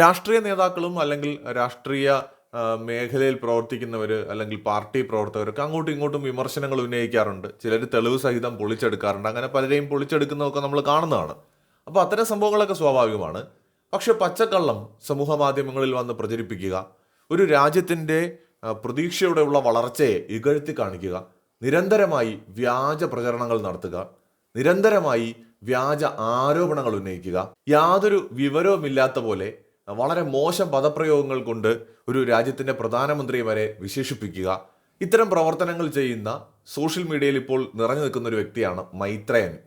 രാഷ്ട്രീയ നേതാക്കളും അല്ലെങ്കിൽ രാഷ്ട്രീയ മേഖലയിൽ പ്രവർത്തിക്കുന്നവർ അല്ലെങ്കിൽ പാർട്ടി പ്രവർത്തകരൊക്കെ അങ്ങോട്ടും ഇങ്ങോട്ടും വിമർശനങ്ങൾ ഉന്നയിക്കാറുണ്ട്. ചിലർ തെളിവ് സഹിതം പൊളിച്ചെടുക്കാറുണ്ട്. അങ്ങനെ പലരെയും പൊളിച്ചെടുക്കുന്നതൊക്കെ നമ്മൾ കാണുന്നതാണ്. അപ്പോൾ അത്തരം സംഭവങ്ങളൊക്കെ സ്വാഭാവികമാണ്. പക്ഷെ പച്ചക്കള്ളം സമൂഹ മാധ്യമങ്ങളിൽ വന്ന് പ്രചരിപ്പിക്കുക ഒരു രാജ്യത്തിന്റെ പ്രതീക്ഷയോടെയുള്ള വളർച്ചയെ ഇകഴ്ത്തി കാണിക്കുക നിരന്തരമായി വ്യാജ പ്രചരണങ്ങൾ നടത്തുക നിരന്തരമായി വ്യാജ ആരോപണങ്ങൾ ഉന്നയിക്കുക യാതൊരു വിവരവുമില്ലാത്ത പോലെ വളരെ മോശം പദപ്രയോഗങ്ങൾ കൊണ്ട് ഒരു രാജ്യത്തിന്റെ പ്രധാനമന്ത്രിയെ വരെ വിശേഷിപ്പിക്കുക. ഇത്തരം പ്രവർത്തനങ്ങൾ ചെയ്യുന്ന സോഷ്യൽ മീഡിയയിൽ ഇപ്പോൾ നിറഞ്ഞു നിൽക്കുന്ന ഒരു വ്യക്തിയാണ് മൈത്രയൻ.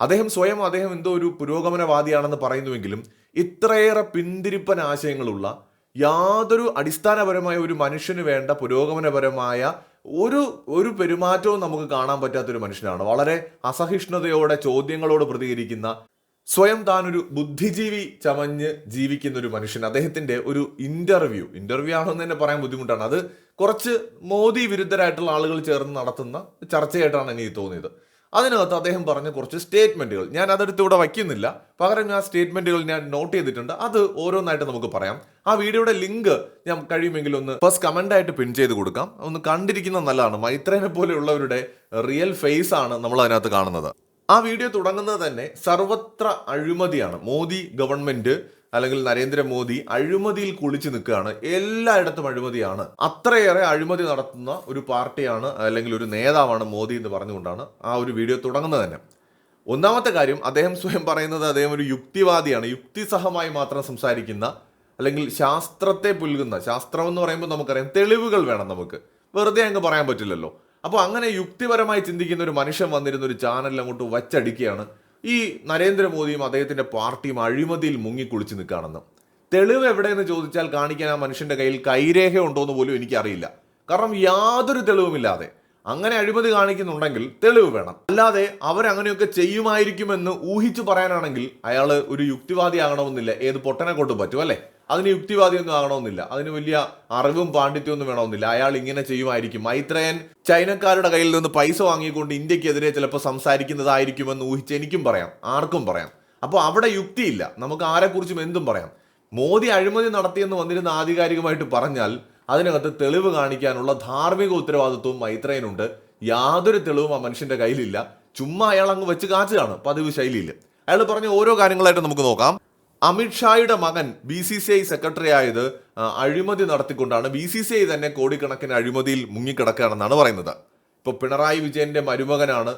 അദ്ദേഹം സ്വയം അദ്ദേഹം എന്തോ ഒരു പുരോഗമനവാദിയാണെന്ന് പറയുന്നുവെങ്കിലും ഇത്രയേറെ പിന്തിരിപ്പൻ ആശയങ്ങളുള്ള യാതൊരു അടിസ്ഥാനപരമായ ഒരു മനുഷ്യന് വേണ്ട പുരോഗമനപരമായ ഒരു ഒരു പെരുമാറ്റവും നമുക്ക് കാണാൻ പറ്റാത്തൊരു മനുഷ്യനാണ്. വളരെ അസഹിഷ്ണുതയോടെ ചോദ്യങ്ങളോട് പ്രതികരിക്കുന്ന സ്വയം താൻ ഒരു ബുദ്ധിജീവി ചമഞ്ഞ് ജീവിക്കുന്ന ഒരു മനുഷ്യൻ. അദ്ദേഹത്തിന്റെ ഒരു ഇന്റർവ്യൂ. ഇന്റർവ്യൂ ആണെന്ന് തന്നെ പറയാൻ ബുദ്ധിമുട്ടാണ്. അത് കുറച്ച് മോദി വിരുദ്ധരായിട്ടുള്ള ആളുകൾ ചേർന്ന് നടത്തുന്ന ചർച്ചയായിട്ടാണ് എനിക്ക് തോന്നിയത്. അതിനകത്ത് അദ്ദേഹം പറഞ്ഞ കുറച്ച് സ്റ്റേറ്റ്മെന്റുകൾ. ഞാൻ അതെടുത്ത് ഇവിടെ വയ്ക്കുന്നില്ല. പകരം ഞാൻ സ്റ്റേറ്റ്മെന്റുകൾ ഞാൻ നോട്ട് ചെയ്തിട്ടുണ്ട്. അത് ഓരോന്നായിട്ട് നമുക്ക് പറയാം. ആ വീഡിയോയുടെ ലിങ്ക് ഞാൻ കഴിയുമെങ്കിൽ ഒന്ന് ഫസ്റ്റ് കമന്റ് ആയിട്ട് പിൻ ചെയ്ത് കൊടുക്കാം. ഒന്ന് കണ്ടിരിക്കുന്നത് നല്ലതാണ്. മൈത്രേനെ പോലെയുള്ളവരുടെ റിയൽ ഫേസ് ആണ് നമ്മൾ അതിനകത്ത് കാണുന്നത്. ആ വീഡിയോ തുടങ്ങുന്നത് തന്നെ സർവത്ര അഴിമതിയാണ്. മോദി ഗവൺമെന്റ് അല്ലെങ്കിൽ നരേന്ദ്രമോദി അഴിമതിയിൽ കുളിച്ചു നിൽക്കുകയാണ്. എല്ലായിടത്തും അഴിമതിയാണ്. അത്രയേറെ അഴിമതി നടത്തുന്ന ഒരു പാർട്ടിയാണ് അല്ലെങ്കിൽ ഒരു നേതാവാണ് മോദി എന്ന് പറഞ്ഞുകൊണ്ടാണ് ആ ഒരു വീഡിയോ തുടങ്ങുന്നത് തന്നെ. ഒന്നാമത്തെ കാര്യം അദ്ദേഹം സ്വയം പറയുന്നത് അദ്ദേഹം ഒരു യുക്തിവാദിയാണ്. യുക്തിസഹമായി മാത്രം സംസാരിക്കുന്ന അല്ലെങ്കിൽ ശാസ്ത്രത്തെ പുൽകുന്ന ശാസ്ത്രം എന്ന് പറയുമ്പോൾ നമുക്കറിയാം തെളിവുകൾ വേണം നമുക്ക്. വെറുതെ അങ്ങ് പറയാൻ പറ്റില്ലല്ലോ. അപ്പോൾ അങ്ങനെ യുക്തിപരമായി ചിന്തിക്കുന്ന ഒരു മനുഷ്യൻ വന്നിരുന്ന ഒരു ചാനൽ അങ്ങോട്ട് വച്ചടിക്കുകയാണ്. ഈ നരേന്ദ്രമോദിയും അദ്ദേഹത്തിന്റെ പാർട്ടിയും അഴിമതിയിൽ മുങ്ങിക്കുളിച്ച് നിൽക്കുകയാണെന്ന്. തെളിവ് എവിടെയെന്ന് ചോദിച്ചാൽ കാണിക്കാൻ ആ മനുഷ്യന്റെ കയ്യിൽ കൈരേഖ ഉണ്ടോ എന്ന് പോലും എനിക്കറിയില്ല. കാരണം യാതൊരു തെളിവുമില്ലാതെ. അങ്ങനെ അഴിമതി കാണിക്കുന്നുണ്ടെങ്കിൽ തെളിവ് വേണം. അല്ലാതെ അവരങ്ങനെയൊക്കെ ചെയ്യുമായിരിക്കുമെന്ന് ഊഹിച്ചു പറയാനാണെങ്കിൽ അയാൾ ഒരു യുക്തിവാദി ആകണമെന്നില്ല ഏത് പൊട്ടനെ കൊണ്ടും പറ്റും അല്ലേ? അതിന് യുക്തിവാദിയൊന്നും ആകണമെന്നില്ല. അതിന് വലിയ അറിവും പാണ്ഡിത്യമൊന്നും വേണമെന്നില്ല. അയാൾ ഇങ്ങനെ ചെയ്യുമായിരിക്കും. മൈത്രേയൻ ചൈനക്കാരുടെ കയ്യിൽ നിന്ന് പൈസ വാങ്ങിക്കൊണ്ട് ഇന്ത്യക്കെതിരെ ചിലപ്പോൾ സംസാരിക്കുന്നതായിരിക്കുമെന്ന് ഊഹിച്ച് എനിക്കും പറയാം. ആർക്കും പറയാം. അപ്പോൾ അവിടെ യുക്തിയില്ല. നമുക്ക് ആരെക്കുറിച്ചും എന്തും പറയാം. മോദി അഴിമതി നടത്തിയെന്ന് വന്നിരുന്ന ആധികാരികമായിട്ട് പറഞ്ഞാൽ അതിനകത്ത് തെളിവ് കാണിക്കാനുള്ള ധാർമ്മിക ഉത്തരവാദിത്വവും മൈത്രേയനുണ്ട്. യാതൊരു തെളിവും ആ മനുഷ്യന്റെ കയ്യിലില്ല. ചുമ്മാ അയാൾ അങ്ങ് വെച്ച് കാച്ചുകയാണ് പതിവ് ശൈലിയിൽ. അയാൾ പറഞ്ഞ ഓരോ കാര്യങ്ങളായിട്ട് നമുക്ക് നോക്കാം. അമിത്ഷായുടെ മകൻ B C C I secretary ആയത് അഴിമതി നടത്തിക്കൊണ്ടാണ് ബി സി സി ഐ തന്നെ കോടിക്കണക്കിന് അഴിമതിയിൽ മുങ്ങിക്കിടക്കുകയാണെന്നാണ് പറയുന്നത്. ഇപ്പോൾ പിണറായി വിജയന്റെ മരുമകനാണ്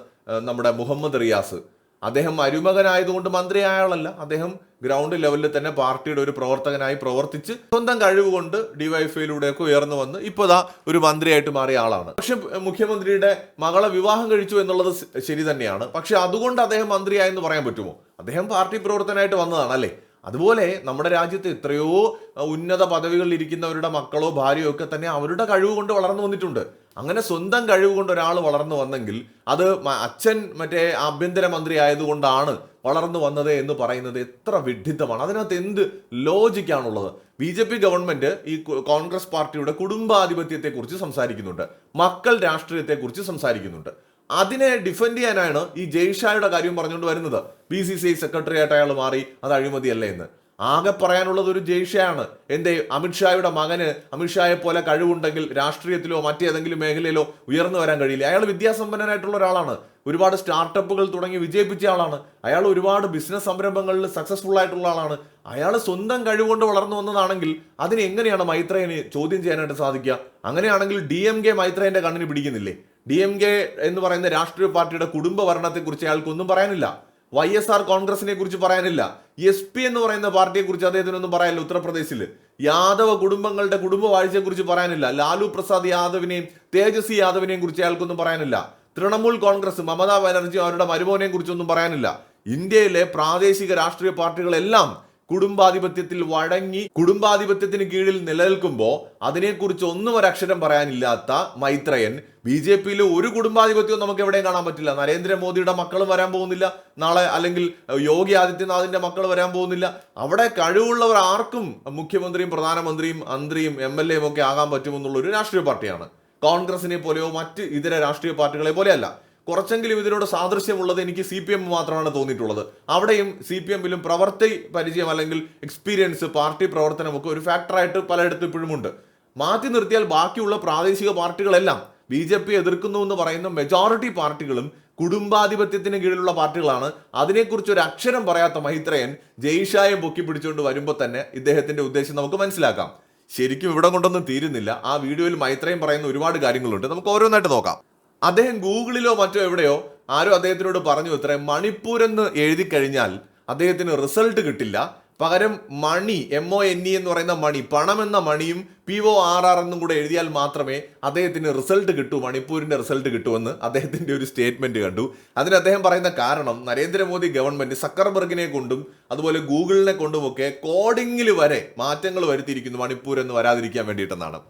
നമ്മുടെ മുഹമ്മദ് റിയാസ്. അദ്ദേഹം മരുമകനായതുകൊണ്ട് മന്ത്രി ആളല്ല അദ്ദേഹം ഗ്രൗണ്ട് ലെവലിൽ തന്നെ പാർട്ടിയുടെ ഒരു പ്രവർത്തകനായി പ്രവർത്തിച്ച് സ്വന്തം കഴിവ് കൊണ്ട് ഡിവൈഫൈയിലൂടെയൊക്കെ ഉയർന്നു വന്ന് ഇപ്പോൾ ദാ ഒരു മന്ത്രിയായിട്ട് മാറിയ ആളാണ്. പക്ഷെ മുഖ്യമന്ത്രിയുടെ മകളെ വിവാഹം കഴിച്ചു എന്നുള്ളത് ശരി തന്നെയാണ്. പക്ഷെ അതുകൊണ്ട് അദ്ദേഹം മന്ത്രിയായെന്ന് പറയാൻ പറ്റുമോ? അദ്ദേഹം പാർട്ടി പ്രവർത്തനായിട്ട് വന്നതാണ് അല്ലേ അതുപോലെ നമ്മുടെ രാജ്യത്ത് എത്രയോ ഉന്നത പദവികളിൽ ഇരിക്കുന്നവരുടെ മക്കളോ ഭാര്യയോ ഒക്കെ തന്നെ അവരുടെ കഴിവ് കൊണ്ട് വളർന്നു വന്നിട്ടുണ്ട്. അങ്ങനെ സ്വന്തം കഴിവ് കൊണ്ട് ഒരാൾ വളർന്നു വന്നെങ്കിൽ അത് അച്ഛൻ മറ്റേ ആഭ്യന്തരമന്ത്രി ആയതുകൊണ്ടാണ് വളർന്നു വന്നത് എന്ന് പറയുന്നത് എത്ര വിഡ്ഢിത്തമാണ്. അതിനകത്ത് എന്ത് ലോജിക്കാണുള്ളത്? ബി ജെ പി ഗവൺമെന്റ് ഈ കോൺഗ്രസ് പാർട്ടിയുടെ കുടുംബാധിപത്യത്തെക്കുറിച്ച് സംസാരിക്കുന്നുണ്ട്. മക്കൾ രാഷ്ട്രീയത്തെക്കുറിച്ച് സംസാരിക്കുന്നുണ്ട്. അതിനെ ഡിഫെൻഡ് ചെയ്യാനാണ് ഈ ജയ്ഷായുടെ കാര്യം പറഞ്ഞുകൊണ്ട് വരുന്നത്. B C C I secretary ആയിട്ട് അയാൾ മാറി അത് അഴിമതിയല്ലേ എന്ന്. ആകെ പറയാനുള്ളത് ഒരു ജയ്ഷയാണ്. എന്തേ അമിത്ഷായുടെ മകന് അമിത്ഷായെ പോലെ കഴിവുണ്ടെങ്കിൽ രാഷ്ട്രീയത്തിലോ മറ്റേതെങ്കിലും മേഖലയിലോ ഉയർന്നു വരാൻ കഴിയില്ല. അയാൾ വിദ്യാസമ്പന്നനായിട്ടുള്ള ഒരാളാണ്. ഒരുപാട് സ്റ്റാർട്ടപ്പുകൾ തുടങ്ങി വിജയിപ്പിച്ച ആളാണ്. അയാൾ ഒരുപാട് ബിസിനസ് സംരംഭങ്ങളിൽ സക്സസ്ഫുൾ ആയിട്ടുള്ള ആളാണ്. അയാൾ സ്വന്തം കഴിവുകൊണ്ട് വളർന്നു വന്നതാണെങ്കിൽ അതിനെ എങ്ങനെയാണ് മൈത്രേയന് ചോദ്യം ചെയ്യാനായിട്ട് സാധിക്കുക? അങ്ങനെയാണെങ്കിൽ ഡി എം കെ മൈത്രേന്റെ കണ്ണിന് പിടിക്കുന്നില്ലേ? ഡി എം കെ എന്ന് പറയുന്ന രാഷ്ട്രീയ പാർട്ടിയുടെ കുടുംബ ഭരണത്തെക്കുറിച്ച് അയാൾക്കൊന്നും പറയാനില്ല. വൈ എസ് ആർ കോൺഗ്രസിനെ കുറിച്ച് പറയാനില്ല. എസ് പി എന്ന് പറയുന്ന പാർട്ടിയെ കുറിച്ച് അദ്ദേഹത്തിനൊന്നും പറയാനില്ല ഉത്തർപ്രദേശിൽ യാദവ കുടുംബങ്ങളുടെ കുടുംബ വാഴ്ചയെക്കുറിച്ച് പറയാനില്ല. ലാലു പ്രസാദ് യാദവിനെയും തേജസ്വി യാദവിനെയും കുറിച്ച് അയാൾക്കൊന്നും പറയാനില്ല. തൃണമൂൽ കോൺഗ്രസ് മമതാ ബാനർജി അവരുടെ മരുമോനെയും കുറിച്ചൊന്നും പറയാനില്ല. ഇന്ത്യയിലെ പ്രാദേശിക രാഷ്ട്രീയ പാർട്ടികളെല്ലാം കുടുംബാധിപത്യത്തിൽ വഴങ്ങി കുടുംബാധിപത്യത്തിന് കീഴിൽ നിലനിൽക്കുമ്പോൾ അതിനെക്കുറിച്ച് ഒന്നും ഒരക്ഷരം പറയാനില്ലാത്ത മൈത്രയൻ ബി ജെ പിയിൽ ഒരു കുടുംബാധിപത്യവും നമുക്ക് എവിടെയും കാണാൻ പറ്റില്ല. നരേന്ദ്രമോദിയുടെ മക്കൾ വരാൻ പോകുന്നില്ല. നാളെ അല്ലെങ്കിൽ യോഗി ആദിത്യനാഥിന്റെ മക്കൾ വരാൻ പോകുന്നില്ല. അവിടെ കഴിവുള്ളവർ ആർക്കും മുഖ്യമന്ത്രിയും പ്രധാനമന്ത്രിയും മന്ത്രിയും എം എൽ എയും ഒക്കെ ആകാൻ പറ്റുമെന്നുള്ള ഒരു രാഷ്ട്രീയ പാർട്ടിയാണ്. കോൺഗ്രസിനെ പോലെയോ മറ്റ് ഇതര രാഷ്ട്രീയ പാർട്ടികളെ പോലെയല്ല. കുറച്ചെങ്കിലും ഇതിനോട് സാദൃശ്യമുള്ളത് എനിക്ക് സി പി എം മാത്രമാണ് തോന്നിയിട്ടുള്ളത്. അവിടെയും സി പി എമ്മിലും പ്രവർത്തി പരിചയം അല്ലെങ്കിൽ എക്സ്പീരിയൻസ് പാർട്ടി പ്രവർത്തനമൊക്കെ ഒരു ഫാക്ടറായിട്ട് പലയിടത്തും ഇപ്പോഴുമുണ്ട് മാറ്റി നിർത്തിയാൽ ബാക്കിയുള്ള പ്രാദേശിക പാർട്ടികളെല്ലാം ബി ജെ പി എതിർക്കുന്നു എന്ന് പറയുന്ന മെജോറിറ്റി പാർട്ടികളും കുടുംബാധിപത്യത്തിന് കീഴിലുള്ള പാർട്ടികളാണ്. അതിനെക്കുറിച്ച് ഒരു അക്ഷരം പറയാത്ത മൈത്രയൻ ജയ്ഷായെ പൊക്കി പിടിച്ചുകൊണ്ട് വരുമ്പോൾ തന്നെ ഇദ്ദേഹത്തിന്റെ ഉദ്ദേശം നമുക്ക് മനസ്സിലാക്കാം. ശരിക്കും ഇവിടെ കൊണ്ടൊന്നും തീരുന്നില്ല. ആ വീഡിയോയിൽ മൈത്രയും പറയുന്ന ഒരുപാട് കാര്യങ്ങളുണ്ട്. നമുക്ക് ഓരോന്നായിട്ട് നോക്കാം. അദ്ദേഹം ഗൂഗിളിലോ മറ്റോ എവിടെയോ ആരോ അദ്ദേഹത്തിനോട് പറഞ്ഞു ഇത്രയും മണിപ്പൂർ എന്ന് എഴുതി കഴിഞ്ഞാൽ അദ്ദേഹത്തിന് റിസൾട്ട് കിട്ടില്ല. പകരം money M O N E എന്ന് പറയുന്ന മണി പണം എന്ന മണിയും പി ഒ ആർ ആർ എന്നും കൂടെ എഴുതിയാൽ മാത്രമേ അദ്ദേഹത്തിന് റിസൾട്ട് കിട്ടൂ മണിപ്പൂരിന്റെ റിസൾട്ട് കിട്ടുമെന്ന് അദ്ദേഹത്തിന്റെ ഒരു സ്റ്റേറ്റ്മെന്റ് കണ്ടു. അതിന് അദ്ദേഹം പറയുന്ന കാരണം നരേന്ദ്രമോദി ഗവൺമെന്റ് സക്കർബർഗിനെ കൊണ്ടും അതുപോലെ ഗൂഗിളിനെ കൊണ്ടുമൊക്കെ കോഡിങ്ങിൽ വരെ മാറ്റങ്ങൾ വരുത്തിയിരിക്കുന്നു മണിപ്പൂർ എന്ന് വരാതിരിക്കാൻ വേണ്ടിയിട്ടെന്നാണ്.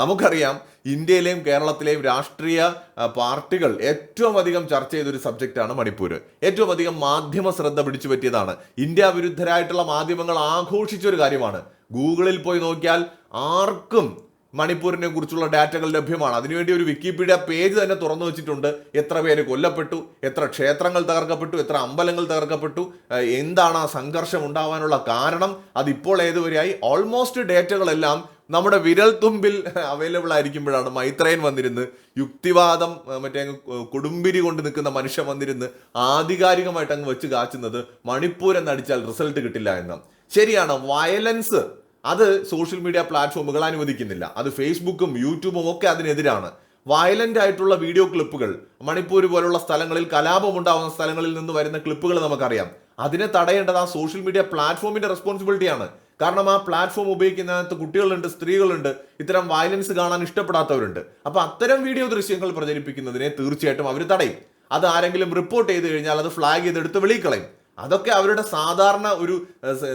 നമുക്കറിയാം ഇന്ത്യയിലെയും കേരളത്തിലെയും രാഷ്ട്രീയ പാർട്ടികൾ ഏറ്റവും അധികം ചർച്ച ചെയ്തൊരു സബ്ജക്റ്റാണ് മണിപ്പൂർ ഏറ്റവും അധികം മാധ്യമ ശ്രദ്ധ പിടിച്ചു പറ്റിയതാണ്. ഇന്ത്യ വിരുദ്ധരായിട്ടുള്ള മാധ്യമങ്ങൾ ആഘോഷിച്ച ഒരു കാര്യമാണ്. ഗൂഗിളിൽ പോയി നോക്കിയാൽ ആർക്കും മണിപ്പൂരിനെ കുറിച്ചുള്ള ഡാറ്റകൾ ലഭ്യമാണ്. അതിനുവേണ്ടി ഒരു വിക്കിപീഡിയ പേജ് തന്നെ തുറന്നു വെച്ചിട്ടുണ്ട്. എത്ര പേര് കൊല്ലപ്പെട്ടു എത്ര ക്ഷേത്രങ്ങൾ തകർക്കപ്പെട്ടു എത്ര അമ്പലങ്ങൾ തകർക്കപ്പെട്ടു എന്താണ് ആ സംഘർഷം ഉണ്ടാവാനുള്ള കാരണം അതിപ്പോൾ ഏതുവരെയായി? ഓൾമോസ്റ്റ് ഡേറ്റകളെല്ലാം നമ്മുടെ വിരൽ തുമ്പിൽ അവൈലബിൾ ആയിരിക്കുമ്പോഴാണ് മൈത്രയൻ വന്നിരുന്ന് യുക്തിവാദം മറ്റേ അങ്ങ് കൊടുമ്പിരി കൊണ്ട് നിൽക്കുന്ന മനുഷ്യൻ വന്നിരുന്ന് ആധികാരികമായിട്ട് അങ്ങ് വെച്ച് കാച്ചുന്നത് മണിപ്പൂർ എന്നടിച്ചാൽ റിസൾട്ട് കിട്ടില്ല എന്ന്. ശരിയാണ് വയലൻസ് അത് സോഷ്യൽ മീഡിയ പ്ലാറ്റ്ഫോമുകൾ അനുവദിക്കുന്നില്ല. അത് ഫേസ്ബുക്കും യൂട്യൂബും ഒക്കെ അതിനെതിരാണ്. വയലന്റ് ആയിട്ടുള്ള വീഡിയോ ക്ലിപ്പുകൾ മണിപ്പൂർ പോലുള്ള സ്ഥലങ്ങളിൽ കലാപം ഉണ്ടാകുന്ന സ്ഥലങ്ങളിൽ നിന്ന് വരുന്ന ക്ലിപ്പുകൾ നമുക്കറിയാം. അതിനെ തടയേണ്ടത് ആ സോഷ്യൽ മീഡിയ പ്ലാറ്റ്ഫോമിന്റെ റെസ്പോൺസിബിലിറ്റിയാണ് കാരണം ആ പ്ലാറ്റ്ഫോം ഉപയോഗിക്കുന്നതിനകത്ത് കുട്ടികളുണ്ട് സ്ത്രീകളുണ്ട്. ഇത്തരം വയലൻസ് കാണാൻ ഇഷ്ടപ്പെടാത്തവരുണ്ട്. അപ്പോൾ അത്തരം വീഡിയോ ദൃശ്യങ്ങൾ പ്രചരിപ്പിക്കുന്നതിനെ തീർച്ചയായിട്ടും അവർ തടയും. അത് ആരെങ്കിലും റിപ്പോർട്ട് ചെയ്ത് കഴിഞ്ഞാൽ അത് ഫ്ലാഗ് ചെയ്തെടുത്ത് വെളിക്കളയും അതൊക്കെ അവരുടെ സാധാരണ ഒരു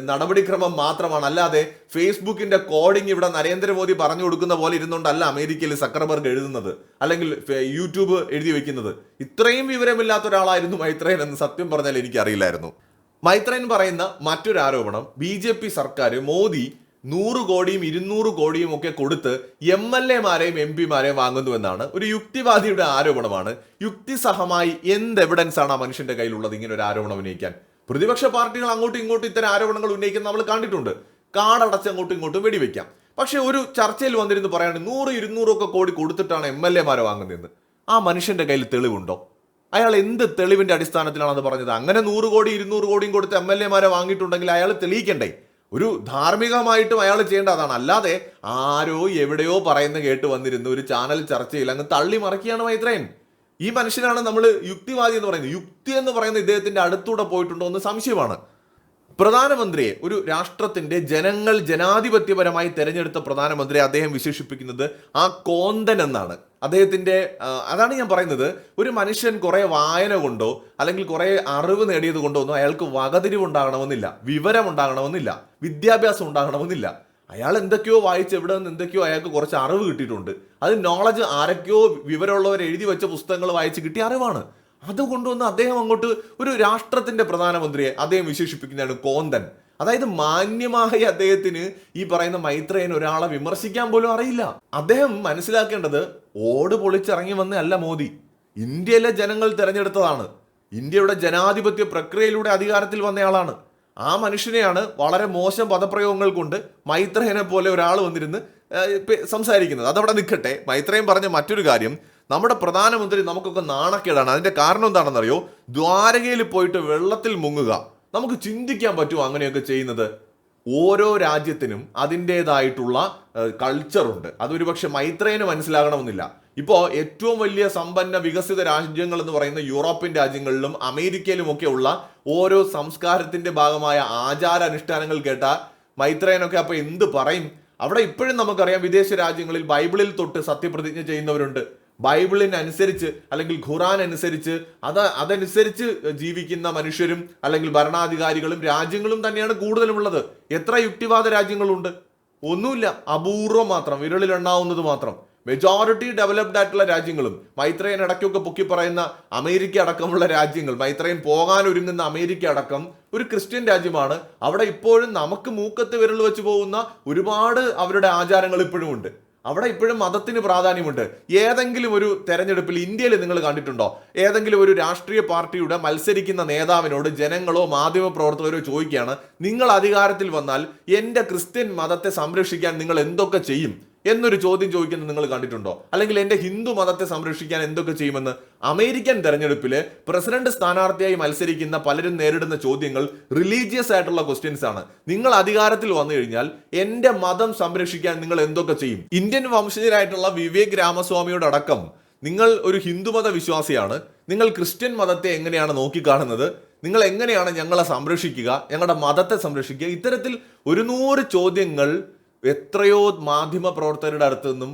നടപടിക്രമം മാത്രമാണ്. അല്ലാതെ ഫേസ്ബുക്കിന്റെ കോഡിംഗ് ഇവിടെ നരേന്ദ്രമോദി പറഞ്ഞു കൊടുക്കുന്ന പോലെ ഇരുന്നുകൊണ്ടല്ല അമേരിക്കയിൽ സക്കർബർഗ് എഴുതുന്നത്. അല്ലെങ്കിൽ യൂട്യൂബ് എഴുതി വെക്കുന്നത്. ഇത്രയും വിവരമില്ലാത്ത ഒരാളായിരുന്നു മൈത്രേൻ എന്ന് സത്യം പറഞ്ഞാൽ എനിക്ക് മൈത്രേയൻ പറയുന്ന മറ്റൊരു ആരോപണം ബി ജെ പി സർക്കാർ മോദി നൂറ് കോടിയും ഇരുന്നൂറ് കോടിയും ഒക്കെ കൊടുത്ത് എം എൽ എമാരെയും എം പിമാരെയും വാങ്ങുന്നുവെന്നാണ് ഒരു യുക്തിവാദിയുടെ ആരോപണമാണ്. യുക്തിസഹമായി എന്ത് എവിഡൻസ് ആണ് ആ മനുഷ്യന്റെ കയ്യിലുള്ളത് ഇങ്ങനെ ഒരു ആരോപണം ഉന്നയിക്കാൻ? പ്രതിപക്ഷ പാർട്ടികൾ അങ്ങോട്ടും ഇങ്ങോട്ടും ഇത്തരം ആരോപണങ്ങൾ ഉന്നയിക്കുന്ന നമ്മൾ കണ്ടിട്ടുണ്ട്. കാടടച്ച് അങ്ങോട്ടും ഇങ്ങോട്ടും വെടിവെക്കാം. പക്ഷേ ഒരു ചർച്ചയിൽ വന്നിരുന്ന് പറയാണ് നൂറ് ഇരുന്നൂറൊക്കെ കോടി കൊടുത്തിട്ടാണ് എം എൽ എമാരെ വാങ്ങുന്നതെന്ന്. ആ മനുഷ്യന്റെ കയ്യിൽ തെളിവുണ്ടോ? അയാൾ എന്ത് തെളിവിന്റെ അടിസ്ഥാനത്തിലാണ് അത് പറഞ്ഞത്? അങ്ങനെ നൂറ് കോടി ഇരുന്നൂറ് കോടിയും കൊടുത്ത് എം എൽ എമാരെ വാങ്ങിയിട്ടുണ്ടെങ്കിൽ അയാൾ തെളിയിക്കണ്ടേ? ഒരു ധാർമ്മികമായിട്ടും അയാൾ ചെയ്യേണ്ട അതാണ്. അല്ലാതെ ആരോ എവിടെയോ പറയുന്ന കേട്ട് വന്നിരുന്നു ഒരു ചാനൽ ചർച്ചയിൽ അങ്ങ് തള്ളി മറക്കുകയാണ് മൈത്രയൻ. ഈ മനുഷ്യനാണ് നമ്മൾ യുക്തിവാദി എന്ന് പറയുന്നത്. യുക്തി എന്ന് പറയുന്ന ഇദ്ദേഹത്തിന്റെ അടുത്തൂടെ പോയിട്ടുണ്ടോ എന്ന് സംശയമാണ്. പ്രധാനമന്ത്രിയെ ഒരു രാഷ്ട്രത്തിന്റെ ജനങ്ങൾ ജനാധിപത്യപരമായി തെരഞ്ഞെടുത്ത പ്രധാനമന്ത്രിയെ അദ്ദേഹം വിശേഷിപ്പിക്കുന്നത് ആ കോന്തൻ എന്നാണ്. അദ്ദേഹത്തിന്റെ അതാണ് ഞാൻ പറയുന്നത്. ഒരു മനുഷ്യൻ കുറെ വായന കൊണ്ടോ അല്ലെങ്കിൽ കുറെ അറിവ് നേടിയത് കൊണ്ടോ ഒന്നും അയാൾക്ക് വകതിരിവ് ഉണ്ടാകണമെന്നില്ല വിവരം ഉണ്ടാകണമെന്നില്ല വിദ്യാഭ്യാസം ഉണ്ടാകണമെന്നില്ല. അയാൾ എന്തൊക്കെയോ വായിച്ച് എവിടെ നിന്ന് എന്തൊക്കെയോ അയാൾക്ക് കുറച്ച് അറിവ് കിട്ടിയിട്ടുണ്ട്. അത് നോളജ് ആരൊക്കെയോ വിവരമുള്ളവർ എഴുതി വെച്ച പുസ്തകങ്ങൾ വായിച്ച് കിട്ടിയ അറിവാണ്. അതുകൊണ്ടുവന്ന് അദ്ദേഹം അങ്ങോട്ട് ഒരു രാഷ്ട്രത്തിന്റെ പ്രധാനമന്ത്രിയെ അദ്ദേഹം വിശേഷിപ്പിക്കുന്നതാണ് കോന്തൻ. അതായത് മാന്യമായ അദ്ദേഹത്തിന് ഈ പറയുന്ന മൈത്രേയൻ ഒരാളെ വിമർശിക്കാൻ പോലും അറിയില്ല. അദ്ദേഹം മനസ്സിലാക്കേണ്ടത് ഓട് പൊളിച്ചിറങ്ങി വന്ന അല്ല മോദി. ഇന്ത്യയിലെ ജനങ്ങൾ തിരഞ്ഞെടുത്തതാണ്. ഇന്ത്യയുടെ ജനാധിപത്യ പ്രക്രിയയിലൂടെ അധികാരത്തിൽ വന്നയാളാണ്. ആ മനുഷ്യനെയാണ് വളരെ മോശം പദപ്രയോഗങ്ങൾ കൊണ്ട് മൈത്രേയനെ പോലെ ഒരാൾ വന്നിരുന്ന് സംസാരിക്കുന്നത്. അതവിടെ നിൽക്കട്ടെ. മൈത്രേയൻ പറഞ്ഞ മറ്റൊരു കാര്യം നമ്മുടെ പ്രധാനമന്ത്രി നമുക്കൊക്കെ നാണക്കേടാണ്. അതിന്റെ കാരണം എന്താണെന്നറിയോ? ദ്വാരകയിൽ പോയിട്ട് വെള്ളത്തിൽ മുങ്ങുക. നമുക്ക് ചിന്തിക്കാൻ പറ്റുമോ അങ്ങനെയൊക്കെ ചെയ്യുന്നത്? ഓരോ രാജ്യത്തിനും അതിന്റേതായിട്ടുള്ള കൾച്ചറുണ്ട് അതൊരു പക്ഷെ മൈത്രേന് മനസ്സിലാകണമെന്നില്ല. ഇപ്പോൾ ഏറ്റവും വലിയ സമ്പന്ന വികസിത രാജ്യങ്ങൾ എന്ന് പറയുന്ന യൂറോപ്യൻ രാജ്യങ്ങളിലും അമേരിക്കയിലും ഒക്കെ ഉള്ള ഓരോ സംസ്കാരത്തിന്റെ ഭാഗമായ ആചാര അനുഷ്ഠാനങ്ങൾ കേട്ട മൈത്രേനൊക്കെ അപ്പോൾ എന്ത് പറയും? അവിടെ ഇപ്പോഴും നമുക്കറിയാം വിദേശ രാജ്യങ്ങളിൽ ബൈബിളിൽ തൊട്ട് സത്യപ്രതിജ്ഞ ചെയ്യുന്നവരുണ്ട്. ബൈബിളിനനുസരിച്ച് അല്ലെങ്കിൽ ഖുറാൻ അനുസരിച്ച് അത് അതനുസരിച്ച് ജീവിക്കുന്ന മനുഷ്യരും അല്ലെങ്കിൽ ഭരണാധികാരികളും രാജ്യങ്ങളും തന്നെയാണ് കൂടുതലുമുള്ളത്. എത്ര യുക്തിവാദ രാജ്യങ്ങളുണ്ട്? ഒന്നുമില്ല. അപൂർവം മാത്രം. വിരളിലെണ്ണാവുന്നത് മാത്രം. മെജോറിറ്റി ഡെവലപ്ഡ് ആയിട്ടുള്ള രാജ്യങ്ങളും മൈത്രയൻ ഇടയ്ക്കൊക്കെ പൊക്കി പറയുന്ന അമേരിക്ക അടക്കമുള്ള രാജ്യങ്ങൾ മൈത്രയൻ പോകാൻ ഒരുങ്ങുന്ന അമേരിക്ക അടക്കം ഒരു ക്രിസ്ത്യൻ രാജ്യമാണ്. അവിടെ ഇപ്പോഴും നമുക്ക് മൂക്കത്ത് വിരൽ വെച്ച് പോകുന്ന ഒരുപാട് അവരുടെ ആചാരങ്ങൾ ഇപ്പോഴും ഉണ്ട്. അവിടെ ഇപ്പോഴും മതത്തിന് പ്രാധാന്യമുണ്ട്. ഏതെങ്കിലും ഒരു തെരഞ്ഞെടുപ്പിൽ ഇന്ത്യയിൽ നിങ്ങൾ കണ്ടിട്ടുണ്ടോ? ഏതെങ്കിലും ഒരു രാഷ്ട്രീയ പാർട്ടിയുടെ മത്സരിക്കുന്ന നേതാവിനോട് ജനങ്ങളോ മാധ്യമ പ്രവർത്തകരോ ചോദിക്കുകയാണ് നിങ്ങൾ അധികാരത്തിൽ വന്നാൽ എന്റെ ക്രിസ്ത്യൻ മതത്തെ സംരക്ഷിക്കാൻ നിങ്ങൾ എന്തൊക്കെ ചെയ്യും? എന്നൊരു ചോദ്യം ചോദിക്കുന്നത് നിങ്ങൾ കണ്ടിട്ടുണ്ടോ? അല്ലെങ്കിൽ എന്റെ ഹിന്ദു മതത്തെ സംരക്ഷിക്കാൻ എന്തൊക്കെ ചെയ്യുമെന്ന്? അമേരിക്കൻ തെരഞ്ഞെടുപ്പിൽ പ്രസിഡന്റ് സ്ഥാനാർത്ഥിയായി മത്സരിക്കുന്ന പലരും നേരിടുന്ന ചോദ്യങ്ങൾ റിലീജിയസ് ആയിട്ടുള്ള ക്വസ്റ്റ്യൻസ് ആണ്. നിങ്ങൾ അധികാരത്തിൽ വന്നു കഴിഞ്ഞാൽ എന്റെ മതം സംരക്ഷിക്കാൻ നിങ്ങൾ എന്തൊക്കെ ചെയ്യും? ഇന്ത്യൻ വംശജരായിട്ടുള്ള വിവേക് രാമസ്വാമിയുടെ അടക്കം നിങ്ങൾ ഒരു ഹിന്ദുമത വിശ്വാസിയാണ്. നിങ്ങൾ ക്രിസ്ത്യൻ മതത്തെ എങ്ങനെയാണ് നോക്കിക്കാണുന്നത്? നിങ്ങൾ എങ്ങനെയാണ് ഞങ്ങളെ സംരക്ഷിക്കുക? ഞങ്ങളുടെ മതത്തെ സംരക്ഷിക്കുക? ഇത്തരത്തിൽ ഒരു നൂറ് ചോദ്യങ്ങൾ എത്രയോ മാധ്യമ പ്രവർത്തകരുടെ അടുത്തു നിന്നും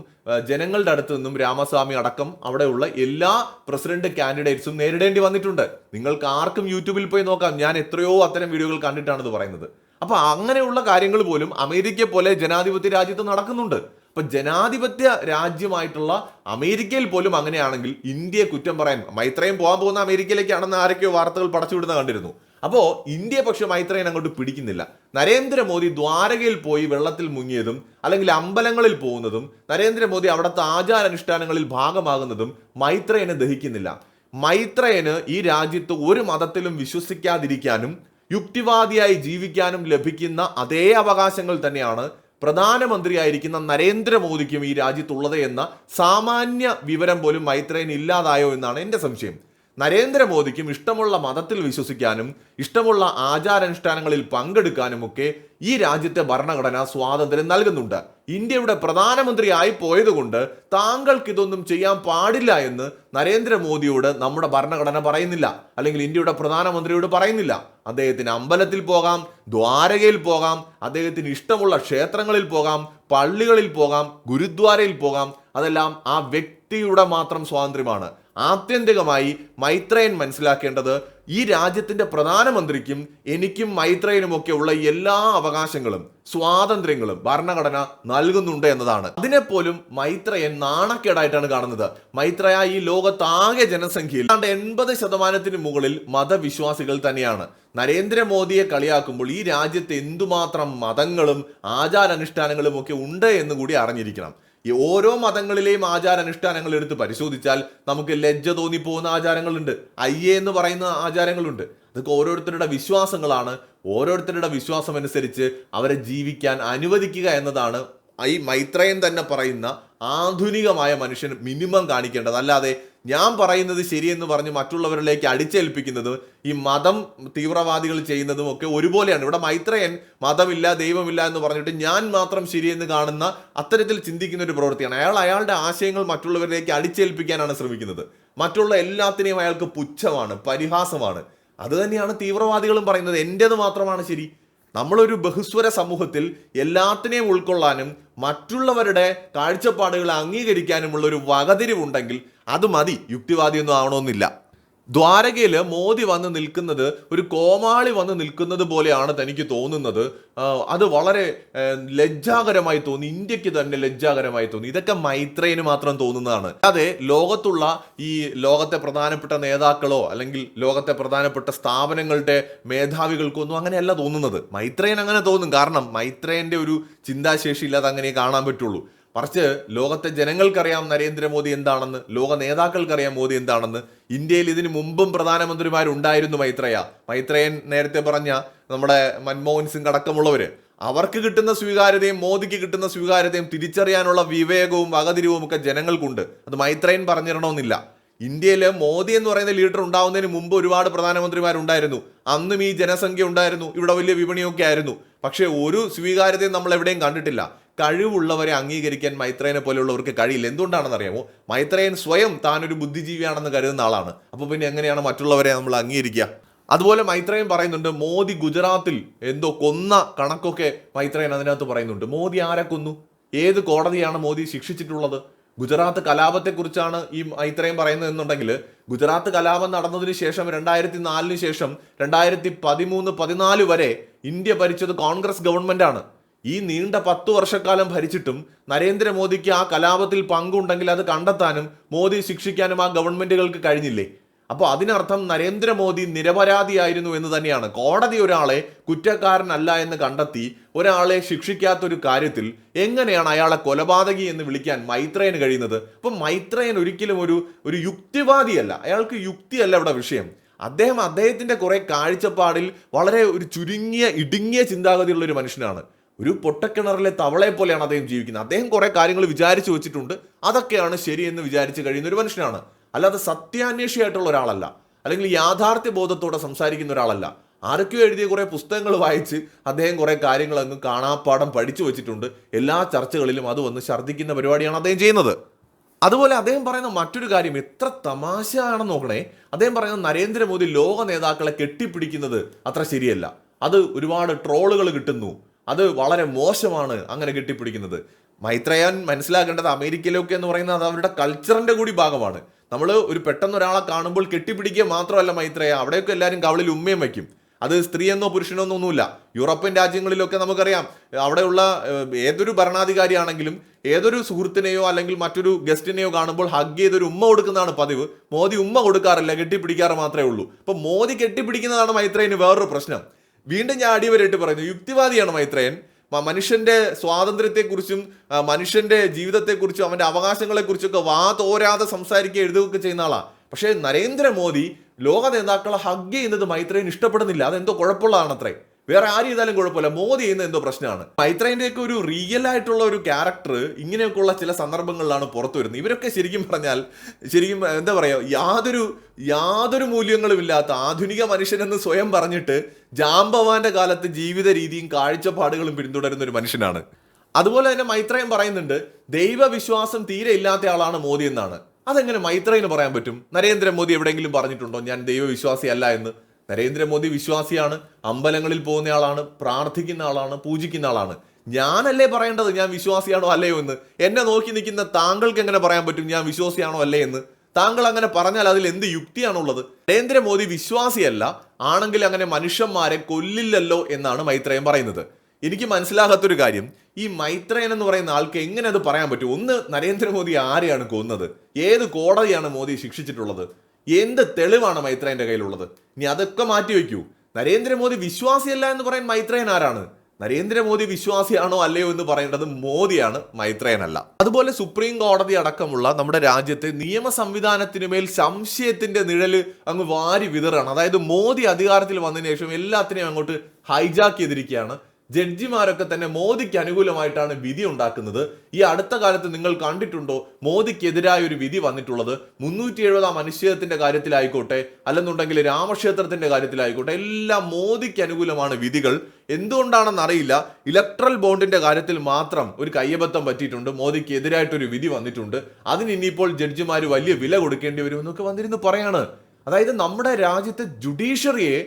ജനങ്ങളുടെ അടുത്തു നിന്നും രാമസ്വാമി അടക്കം അവിടെയുള്ള എല്ലാ പ്രസിഡന്റ് കാൻഡിഡേറ്റ്സും നേരിടേണ്ടി വന്നിട്ടുണ്ട്. നിങ്ങൾക്ക് ആർക്കും യൂട്യൂബിൽ പോയി നോക്കാം. ഞാൻ എത്രയോ അത്തരം വീഡിയോകൾ കണ്ടിട്ടാണ് ഇത് പറയുന്നത്. അപ്പൊ അങ്ങനെയുള്ള കാര്യങ്ങൾ പോലും അമേരിക്ക പോലെ ജനാധിപത്യ രാജ്യത്ത് നടക്കുന്നുണ്ട്. അപ്പൊ ജനാധിപത്യ രാജ്യമായിട്ടുള്ള അമേരിക്കയിൽ പോലും അങ്ങനെയാണെങ്കിൽ ഇന്ത്യയെ കുറ്റം പറയാൻ മൈത്രയും പോകാൻ പോകുന്ന അമേരിക്കയിലേക്കാണെന്ന് ആരൊക്കെയോ വാർത്തകൾ പടച്ചുവിടുന്ന കണ്ടിരുന്നു. അപ്പോ ഇന്ത്യ പക്ഷെ മൈത്രേനെ അങ്ങോട്ട് പിടിക്കുന്നില്ല. നരേന്ദ്രമോദി ദ്വാരകയിൽ പോയി വെള്ളത്തിൽ മുങ്ങിയതും അല്ലെങ്കിൽ അമ്പലങ്ങളിൽ പോകുന്നതും നരേന്ദ്രമോദി അവിടുത്തെ ആചാരാനുഷ്ഠാനങ്ങളിൽ ഭാഗമാകുന്നതും മൈത്രേനെ ദഹിക്കുന്നില്ല. മൈത്രേന് ഈ രാജ്യത്ത് ഒരു മതത്തിലും വിശ്വസിക്കാതിരിക്കാനും യുക്തിവാദിയായി ജീവിക്കാനും ലഭിക്കുന്ന അതേ അവകാശങ്ങൾ തന്നെയാണ് പ്രധാനമന്ത്രിയായിരിക്കുന്ന നരേന്ദ്രമോദിക്കും ഈ രാജ്യത്തുള്ളത് എന്ന സാമാന്യ വിവരം പോലും മൈത്രേയൻ ഇല്ലാതായോ എന്നാണ് എന്റെ സംശയം. നരേന്ദ്രമോദിക്കും ഇഷ്ടമുള്ള മതത്തിൽ വിശ്വസിക്കാനും ഇഷ്ടമുള്ള ആചാരാനുഷ്ഠാനങ്ങളിൽ പങ്കെടുക്കാനും ഒക്കെ ഈ രാജ്യത്തെ ഭരണഘടന സ്വാതന്ത്ര്യം നൽകുന്നുണ്ട്. ഇന്ത്യയുടെ പ്രധാനമന്ത്രിയായി പോയതുകൊണ്ട് താങ്കൾക്ക് ഇതൊന്നും ചെയ്യാൻ പാടില്ല എന്ന് നരേന്ദ്രമോദിയോട് നമ്മുടെ ഭരണഘടന പറയുന്നില്ല. അല്ലെങ്കിൽ ഇന്ത്യയുടെ പ്രധാനമന്ത്രിയോട് പറയുന്നില്ല. അദ്ദേഹത്തിന് അമ്പലത്തിൽ പോകാം ദ്വാരകയിൽ പോകാം അദ്ദേഹത്തിന് ഇഷ്ടമുള്ള ക്ഷേത്രങ്ങളിൽ പോകാം പള്ളികളിൽ പോകാം ഗുരുദ്വാരയിൽ പോകാം. അതെല്ലാം ആ വ്യക്തിയുടെ മാത്രം സ്വാതന്ത്ര്യമാണ്. ആത്യന്തികമായി മൈത്രേയൻ മനസ്സിലാക്കേണ്ടത് ഈ രാജ്യത്തിന്റെ പ്രധാനമന്ത്രിക്കും എനിക്കും മൈത്രേയനുമൊക്കെ ഉള്ള എല്ലാ അവകാശങ്ങളും സ്വാതന്ത്ര്യങ്ങളും ഭരണഘടന നൽകുന്നുണ്ട് എന്നതാണ്. അതിനെപ്പോലും മൈത്രയൻ നാണക്കേടായിട്ടാണ് കാണുന്നത്. മൈത്രയ ഈ ലോകത്താകെ ജനസംഖ്യയിൽ ഏതാണ്ട് എൺപത് ശതമാനത്തിന് മുകളിൽ മതവിശ്വാസികൾ തന്നെയാണ്. നരേന്ദ്രമോദിയെ കളിയാക്കുമ്പോൾ ഈ രാജ്യത്ത് എന്തുമാത്രം മതങ്ങളും ആചാരാനുഷ്ഠാനങ്ങളും ഒക്കെ ഉണ്ട് എന്ന് കൂടി അറിഞ്ഞിരിക്കണം. ഈ ഓരോ മതങ്ങളിലെയും ആചാരാനുഷ്ഠാനങ്ങൾ എടുത്ത് പരിശോധിച്ചാൽ നമുക്ക് ലജ്ജ തോന്നിപ്പോകുന്ന ആചാരങ്ങളുണ്ട്. അയ്യേ എന്ന് പറയുന്ന ആചാരങ്ങളുണ്ട്. അതൊക്കെ ഓരോരുത്തരുടെ വിശ്വാസങ്ങളാണ്. ഓരോരുത്തരുടെ വിശ്വാസം അനുസരിച്ച് അവരെ ജീവിക്കാൻ അനുവദിക്കുക എന്നതാണ് ഈ മൈത്രയൻ തന്നെ പറയുന്ന ആധുനികമായ മനുഷ്യൻ മിനിമം കാണിക്കേണ്ടത്. അല്ലാതെ ഞാൻ പറയുന്നത് ശരിയെന്ന് പറഞ്ഞ് മറ്റുള്ളവരിലേക്ക് അടിച്ചേൽപ്പിക്കുന്നതും ഈ മതം തീവ്രവാദികൾ ചെയ്യുന്നതും ഒക്കെ ഒരുപോലെയാണ്. ഇവിടെ മൈത്രയൻ മതമില്ല ദൈവമില്ല എന്ന് പറഞ്ഞിട്ട് ഞാൻ മാത്രം ശരിയെന്ന് കാണുന്ന അത്തരത്തിൽ ചിന്തിക്കുന്ന ഒരു പ്രവൃത്തിയാണ്. അയാൾ അയാളുടെ ആശയങ്ങൾ മറ്റുള്ളവരിലേക്ക് അടിച്ചേൽപ്പിക്കാനാണ് ശ്രമിക്കുന്നത്. മറ്റുള്ള എല്ലാത്തിനെയും അയാൾക്ക് പുച്ഛമാണ് പരിഹാസമാണ്. അത് തന്നെയാണ് തീവ്രവാദികളും പറയുന്നത്. എന്റേത് മാത്രമാണ് ശരി. നമ്മളൊരു ബഹുസ്വര സമൂഹത്തിൽ എല്ലാത്തിനെയും ഉൾക്കൊള്ളാനും മറ്റുള്ളവരുടെ കാഴ്ചപ്പാടുകളെ അംഗീകരിക്കാനുമുള്ള ഒരു വകതിരിവുണ്ടെങ്കിൽ അത് മതി. യുക്തിവാദിയൊന്നും ആവണമെന്നില്ല. ദ്വാരകയിൽ മോദി വന്ന് നിൽക്കുന്നത് ഒരു കോമാളി വന്ന് നിൽക്കുന്നത് പോലെയാണ് തനിക്ക് തോന്നുന്നത്. അത് വളരെ ലജ്ജാകരമായി തോന്നി. ഇന്ത്യയ്ക്ക് തന്നെ ലജ്ജാകരമായി തോന്നി. ഇതൊക്കെ മൈത്രേന് മാത്രം തോന്നുന്നതാണ്. അതെ ലോകത്തുള്ള ഈ ലോകത്തെ പ്രധാനപ്പെട്ട നേതാക്കളോ അല്ലെങ്കിൽ ലോകത്തെ പ്രധാനപ്പെട്ട സ്ഥാപനങ്ങളുടെ മേധാവികൾക്കൊന്നും അങ്ങനെയല്ല തോന്നുന്നത്. മൈത്രേൻ അങ്ങനെ തോന്നും. കാരണം മൈത്രേന്റെ ഒരു ചിന്താശേഷി ഇല്ലാതെ അങ്ങനെ കാണാൻ പറ്റുള്ളൂ. മറിച്ച് ലോകത്തെ ജനങ്ങൾക്കറിയാം നരേന്ദ്രമോദി എന്താണെന്ന് ലോക നേതാക്കൾക്കറിയാം മോദി എന്താണെന്ന്. ഇന്ത്യയിൽ ഇതിനു മുമ്പും പ്രധാനമന്ത്രിമാരുണ്ടായിരുന്നു മൈത്രയ. മൈത്രയൻ നേരത്തെ പറഞ്ഞ നമ്മുടെ മൻമോഹൻ സിംഗ് അടക്കമുള്ളവര്. അവർക്ക് കിട്ടുന്ന സ്വീകാര്യതയും മോദിക്ക് കിട്ടുന്ന സ്വീകാര്യതയും തിരിച്ചറിയാനുള്ള വിവേകവും വകതിരിവും ഒക്കെ ജനങ്ങൾക്കുണ്ട്. അത് മൈത്രയൻ പറഞ്ഞിരണമെന്നില്ല ഇന്ത്യയിൽ മോദി എന്ന് പറയുന്ന ലീഡർ ഉണ്ടാവുന്നതിന് മുമ്പ് ഒരുപാട് പ്രധാനമന്ത്രിമാരുണ്ടായിരുന്നു. അന്നും ഈ ജനസംഖ്യ ഉണ്ടായിരുന്നു. ഇവിടെ വലിയ വിപണിയൊക്കെ ആയിരുന്നു. പക്ഷേ ഒരു സ്വീകാര്യതയും നമ്മൾ എവിടെയും കണ്ടിട്ടില്ല. കഴിവുള്ളവരെ അംഗീകരിക്കാൻ മൈത്രേനെ പോലെയുള്ളവർക്ക് കഴിയില്ല. എന്തുകൊണ്ടാണെന്ന് അറിയാമോ മൈത്രേയൻ സ്വയം താനൊരു ബുദ്ധിജീവിയാണെന്ന് കരുതുന്ന ആളാണ്. അപ്പോൾ പിന്നെ എങ്ങനെയാണ് മറ്റുള്ളവരെ നമ്മൾ അംഗീകരിക്കുക? അതുപോലെ മൈത്രേയൻ പറയുന്നുണ്ട് മോദി ഗുജറാത്തിൽ എന്തോ കൊന്ന കണക്കൊക്കെ മൈത്രേയൻ അതിനകത്ത് പറയുന്നുണ്ട്. മോദി ആരെ കൊന്നു? ഏത് കോടതിയാണ് മോദി ശിക്ഷിച്ചിട്ടുള്ളത്? ഗുജറാത്ത് കലാപത്തെക്കുറിച്ചാണ് ഈ മൈത്രേയൻ പറയുന്നത് എന്നുണ്ടെങ്കിൽ ഗുജറാത്ത് കലാപം നടന്നതിന് ശേഷം രണ്ടായിരത്തി നാലിന് ശേഷം രണ്ടായിരത്തി പതിമൂന്ന് പതിനാല് വരെ ഇന്ത്യ ഭരിച്ചത് കോൺഗ്രസ് ഗവൺമെന്റ് ആണ് ഈ നീണ്ട പത്തു വർഷക്കാലം ഭരിച്ചിട്ടും നരേന്ദ്രമോദിക്ക് ആ കലാപത്തിൽ പങ്കുണ്ടെങ്കിൽ അത് കണ്ടെത്താനും മോദി ശിക്ഷിക്കാനും ആ ഗവൺമെന്റുകൾക്ക് കഴിഞ്ഞില്ലേ? അപ്പോൾ അതിനർത്ഥം നരേന്ദ്രമോദി നിരപരാധിയായിരുന്നു എന്ന് തന്നെയാണ്. കോടതി ഒരാളെ കുറ്റക്കാരനല്ല എന്ന് കണ്ടെത്തി ഒരാളെ ശിക്ഷിക്കാത്തൊരു കാര്യത്തിൽ എങ്ങനെയാണ് അയാളെ കൊലപാതകി എന്ന് വിളിക്കാൻ മൈത്രയൻ കഴിയുന്നത്? അപ്പം മൈത്രേൻ ഒരിക്കലും ഒരു ഒരു യുക്തിവാദിയല്ല. അയാൾക്ക് യുക്തിയല്ല ഇവിടെ വിഷയം. അദ്ദേഹം അദ്ദേഹത്തിന്റെ കുറേ കാഴ്ചപ്പാടിൽ വളരെ ഒരു ചുരുങ്ങിയ ഇടുങ്ങിയ ചിന്താഗതിയുള്ള ഒരു മനുഷ്യനാണ്. ഒരു പൊട്ടക്കിണറിലെ തവളയെ പോലെയാണ് അദ്ദേഹം ജീവിക്കുന്നത്. അദ്ദേഹം കുറേ കാര്യങ്ങൾ വിചാരിച്ചു വെച്ചിട്ടുണ്ട്. അതൊക്കെയാണ് ശരിയെന്ന് വിചാരിച്ച് കഴിയുന്ന ഒരു മനുഷ്യനാണ്. അല്ലാതെ സത്യാന്വേഷിയായിട്ടുള്ള ഒരാളല്ല. അല്ലെങ്കിൽ യാഥാർത്ഥ്യ ബോധത്തോടെ സംസാരിക്കുന്ന ഒരാളല്ല. ആരൊക്കെയോ എഴുതിയ കുറേ പുസ്തകങ്ങൾ വായിച്ച് അദ്ദേഹം കുറേ കാര്യങ്ങൾ അങ്ങ് കാണാപ്പാടം പഠിച്ചു വെച്ചിട്ടുണ്ട്. എല്ലാ ചർച്ചകളിലും അത് വന്ന് ഛർദ്ദിക്കുന്ന പരിപാടിയാണ് അദ്ദേഹം ചെയ്യുന്നത്. അതുപോലെ അദ്ദേഹം പറയുന്ന മറ്റൊരു കാര്യം എത്ര തമാശയാണെന്ന് നോക്കണേ. അദ്ദേഹം പറയുന്നത് നരേന്ദ്രമോദി ലോക നേതാക്കളെ കെട്ടിപ്പിടിക്കുന്നത് അത്ര ശരിയല്ല. അത് ഒരുപാട് ട്രോളുകൾ കിട്ടുന്നു. അത് വളരെ മോശമാണ് അങ്ങനെ കെട്ടിപ്പിടിക്കുന്നത്. മൈത്രയൻ മനസ്സിലാക്കേണ്ടത് അമേരിക്കയിലൊക്കെ എന്ന് പറയുന്നത് അത് അവരുടെ കൾച്ചറിന്റെ കൂടി ഭാഗമാണ്. നമ്മൾ ഒരു പെട്ടെന്ന് ഒരാളെ കാണുമ്പോൾ കെട്ടിപ്പിടിക്കുക മാത്രമല്ല മൈത്രയ അവിടെയൊക്കെ എല്ലാവരും കവളിൽ ഉമ്മയും വയ്ക്കും. അത് സ്ത്രീയെന്നോ പുരുഷനോ ഒന്നുമില്ല. യൂറോപ്യൻ രാജ്യങ്ങളിലൊക്കെ നമുക്കറിയാം അവിടെയുള്ള ഏതൊരു ഭരണാധികാരിയാണെങ്കിലും ഏതൊരു സുഹൃത്തിനെയോ അല്ലെങ്കിൽ മറ്റൊരു ഗസ്റ്റിനെയോ കാണുമ്പോൾ ഹഗ് ചെയ്തൊരു ഉമ്മ കൊടുക്കുന്നതാണ് പതിവ്. മോദി ഉമ്മ കൊടുക്കാറില്ല കെട്ടിപ്പിടിക്കാറ് മാത്രമേ ഉള്ളൂ. അപ്പൊ മോദി കെട്ടിപ്പിടിക്കുന്നതാണ് മൈത്രേന് വേറൊരു പ്രശ്നം. വീണ്ടും ഞാൻ അടിവരായിട്ട് പറയുന്നു. യുക്തിവാദിയാണ് മൈത്രേയൻ. മനുഷ്യന്റെ സ്വാതന്ത്ര്യത്തെക്കുറിച്ചും മനുഷ്യന്റെ ജീവിതത്തെക്കുറിച്ചും അവന്റെ അവകാശങ്ങളെക്കുറിച്ചൊക്കെ വാ തോരാതെ സംസാരിക്കുക എഴുതുകയൊക്കെ ചെയ്യുന്ന ആളാ. പക്ഷേ നരേന്ദ്രമോദി ലോക നേതാക്കളെ ഹഗ് ചെയ്യുന്നത് മൈത്രേയൻ ഇഷ്ടപ്പെടുന്നില്ല. അതെന്തോ കുഴപ്പമുള്ളതാണ് വേറെ ആര് ചെയ്താലും കുഴപ്പമില്ല. മോദി ചെയ്യുന്ന എന്തോ പ്രശ്നമാണ്. മൈത്രേന്റെ ഒക്കെ ഒരു റിയൽ ആയിട്ടുള്ള ഒരു ക്യാരക്ടർ ഇങ്ങനെയൊക്കെയുള്ള ചില സന്ദർഭങ്ങളിലാണ് പുറത്തു വരുന്നത്. ഇവരൊക്കെ ശരിക്കും പറഞ്ഞാൽ ശരിക്കും എന്താ പറയുക യാതൊരു യാതൊരു മൂല്യങ്ങളുമില്ലാത്ത ആധുനിക മനുഷ്യനെന്ന് സ്വയം പറഞ്ഞിട്ട് ജാംബവാന്റെ കാലത്ത് ജീവിത രീതിയും കാഴ്ചപ്പാടുകളും പിന്തുടരുന്ന ഒരു മനുഷ്യനാണ്. അതുപോലെ തന്നെ മൈത്രേയൻ പറയുന്നുണ്ട് ദൈവവിശ്വാസം തീരെ ഇല്ലാത്ത ആളാണ് മോദി എന്നാണ്. അതെങ്ങനെ മൈത്രേയന് പറയാൻ പറ്റും? നരേന്ദ്രമോദി എവിടെയെങ്കിലും പറഞ്ഞിട്ടുണ്ടോ ഞാൻ ദൈവവിശ്വാസി അല്ല എന്ന്? നരേന്ദ്രമോദി വിശ്വാസിയാണ് അമ്പലങ്ങളിൽ പോകുന്ന ആളാണ് പ്രാർത്ഥിക്കുന്ന ആളാണ് പൂജിക്കുന്ന ആളാണ് ഞാനല്ലേ പറയേണ്ടത് ഞാൻ വിശ്വാസിയാണോ അല്ലയോ എന്ന്? എന്നെ നോക്കി നിൽക്കുന്ന താങ്കൾക്ക് എങ്ങനെ പറയാൻ പറ്റും ഞാൻ വിശ്വാസിയാണോ അല്ലേ എന്ന്? താങ്കൾ അങ്ങനെ പറഞ്ഞാൽ അതിൽ എന്ത് യുക്തിയാണുള്ളത്? നരേന്ദ്രമോദി വിശ്വാസിയല്ല ആണെങ്കിൽ അങ്ങനെ മനുഷ്യന്മാരെ കൊല്ലില്ലല്ലോ എന്നാണ് മൈത്രേയൻ പറയുന്നത്. എനിക്ക് മനസ്സിലാകാത്തൊരു കാര്യം ഈ മൈത്രയൻ എന്ന് പറയുന്ന ആൾക്ക് എങ്ങനെ അത് പറയാൻ പറ്റും? ഒന്ന് നരേന്ദ്രമോദി ആരെയാണ് കൊന്നത്? ഏത് കോടതിയാണ് മോദി ശിക്ഷിച്ചിട്ടുള്ളത്? എന്ത് തെളിവാണ് മൈത്രേന്റെ കയ്യിലുള്ളത്? ഇനി അതൊക്കെ മാറ്റി വയ്ക്കൂ. നരേന്ദ്രമോദി വിശ്വാസിയല്ല എന്ന് പറയാൻ മൈത്രേൻ ആരാണ്? നരേന്ദ്രമോദി വിശ്വാസിയാണോ അല്ലയോ എന്ന് പറയേണ്ടത് മോദിയാണ് മൈത്രേനല്ല അതുപോലെ സുപ്രീം കോടതി അടക്കമുള്ള നമ്മുടെ രാജ്യത്തെ നിയമ സംവിധാനത്തിന് മേൽ സംശയത്തിന്റെ നിഴൽ അങ്ങ് വാരി വിതറാണ്. അതായത് മോദി അധികാരത്തിൽ വന്നതിന് ശേഷം എല്ലാത്തിനെയും അങ്ങോട്ട് ഹൈജാക്ക് ചെയ്തിരിക്കുകയാണ്. ജഡ്ജിമാരൊക്കെ തന്നെ മോദിക്ക് അനുകൂലമായിട്ടാണ് വിധി ഉണ്ടാക്കുന്നത്. ഈ അടുത്ത കാലത്ത് നിങ്ങൾ കണ്ടിട്ടുണ്ടോ? മോദിക്കെതിരായ ഒരു വിധി വന്നിട്ടുള്ളത്. മുന്നൂറ്റി എഴുപതാം അനുച്ഛേദത്തിന്റെ കാര്യത്തിലായിക്കോട്ടെ അല്ലെന്നുണ്ടെങ്കിൽ രാമക്ഷേത്രത്തിന്റെ കാര്യത്തിലായിക്കോട്ടെ എല്ലാം മോദിക്ക് അനുകൂലമാണ് വിധികൾ. എന്തുകൊണ്ടാണെന്ന് അറിയില്ല. ഇലക്ട്രൽ ബോണ്ടിന്റെ കാര്യത്തിൽ മാത്രം ഒരു കയ്യബദ്ധം പറ്റിയിട്ടുണ്ട്. മോദിക്ക് എതിരായിട്ടൊരു വിധി വന്നിട്ടുണ്ട്. അതിന് ഇനിയിപ്പോൾ ജഡ്ജിമാർ വലിയ വില കൊടുക്കേണ്ടി വരുമെന്നൊക്കെ വന്നിരുന്ന് പറയാണ്. അതായത് നമ്മുടെ രാജ്യത്തെ ജുഡീഷ്യറിയെ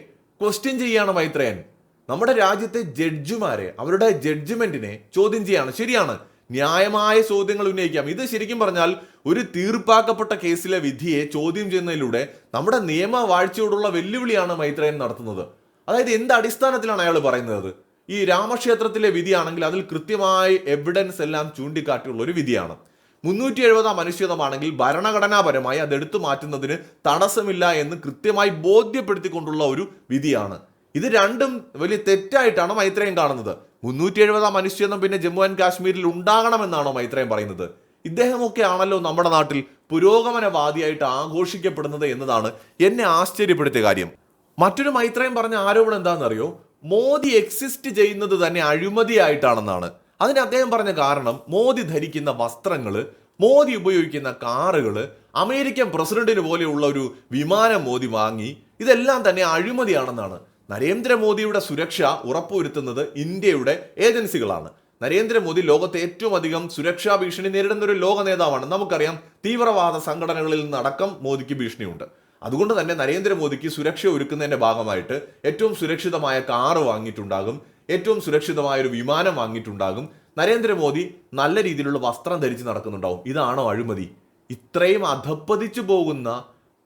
ക്വസ്റ്റ്യൻ ചെയ്യാണ് മൈത്രേയൻ. നമ്മുടെ രാജ്യത്തെ ജഡ്ജിമാരെ അവരുടെ ജഡ്ജ്മെന്റിനെ ചോദ്യം ചെയ്യാണ്. ശരിയാണ്. ന്യായമായ ചോദ്യങ്ങൾ ഉന്നയിക്കാം. ഇത് ശരിക്കും പറഞ്ഞാൽ ഒരു തീർപ്പാക്കപ്പെട്ട കേസിലെ വിധിയെ ചോദ്യം ചെയ്യുന്നതിലൂടെ നമ്മുടെ നിയമ വാഴ്ചയോടുള്ള വെല്ലുവിളിയാണ് മൈത്രേയൻ നടത്തുന്നത്. അതായത് എന്ത് അടിസ്ഥാനത്തിലാണ് അയാൾ പറയുന്നത്? ഈ രാമക്ഷേത്രത്തിലെ വിധിയാണെങ്കിൽ അതിൽ കൃത്യമായി എവിഡൻസ് എല്ലാം ചൂണ്ടിക്കാട്ടിയുള്ള ഒരു വിധിയാണ്. മുന്നൂറ്റി എഴുപതാം അനുച്ഛേദമാണെങ്കിൽ ഭരണഘടനാപരമായി അത് എടുത്തു മാറ്റുന്നതിന് തടസ്സമില്ല എന്ന് കൃത്യമായി ബോധ്യപ്പെടുത്തിക്കൊണ്ടുള്ള ഒരു വിധിയാണ്. ഇത് രണ്ടും വലിയ തെറ്റായിട്ടാണ് മൈത്രേയും കാണുന്നത്. മുന്നൂറ്റി എഴുപതാം അനുച്ഛേദം പിന്നെ ജമ്മു ആൻഡ് കാശ്മീരിൽ ഉണ്ടാകണമെന്നാണോ മൈത്രേയും പറയുന്നത്? ഇദ്ദേഹമൊക്കെ ആണല്ലോ നമ്മുടെ നാട്ടിൽ പുരോഗമനവാദിയായിട്ട് ആഘോഷിക്കപ്പെടുന്നത് എന്നതാണ് എന്നെ ആശ്ചര്യപ്പെടുത്തിയ കാര്യം. മറ്റൊരു മൈത്രേയും പറഞ്ഞ ആരോപണം എന്താണെന്നറിയോ? മോദി എക്സിസ്റ്റ് ചെയ്യുന്നത് തന്നെ അഴിമതിയായിട്ടാണെന്നാണ്. അതിന് അദ്ദേഹം പറഞ്ഞ കാരണം മോദി ധരിക്കുന്ന വസ്ത്രങ്ങൾ മോദി ഉപയോഗിക്കുന്ന കാറുകൾ അമേരിക്കൻ പ്രസിഡന്റിന് പോലെയുള്ള ഒരു വിമാനം മോദി വാങ്ങി ഇതെല്ലാം തന്നെ അഴിമതിയാണെന്നാണ്. നരേന്ദ്രമോദിയുടെ സുരക്ഷ ഉറപ്പുവരുത്തുന്നത് ഇന്ത്യയുടെ ഏജൻസികളാണ്. നരേന്ദ്രമോദി ലോകത്തെ ഏറ്റവും അധികം സുരക്ഷാ ഭീഷണി നേരിടുന്ന ഒരു ലോക നേതാവാണ്. നമുക്കറിയാം തീവ്രവാദ സംഘടനകളിൽ നിന്നടക്കം മോദിക്ക് ഭീഷണിയുണ്ട്. അതുകൊണ്ട് തന്നെ നരേന്ദ്രമോദിക്ക് സുരക്ഷ ഒരുക്കുന്നതിന്റെ ഭാഗമായിട്ട് ഏറ്റവും സുരക്ഷിതമായ കാറ് വാങ്ങിയിട്ടുണ്ടാകും ഏറ്റവും സുരക്ഷിതമായ ഒരു വിമാനം വാങ്ങിയിട്ടുണ്ടാകും. നരേന്ദ്രമോദി നല്ല രീതിയിലുള്ള വസ്ത്രം ധരിച്ച് നടക്കുന്നുണ്ടാവും. ഇതാണോ അഴിമതി? ഇത്രയും അധപ്പതിച്ചു പോകുന്ന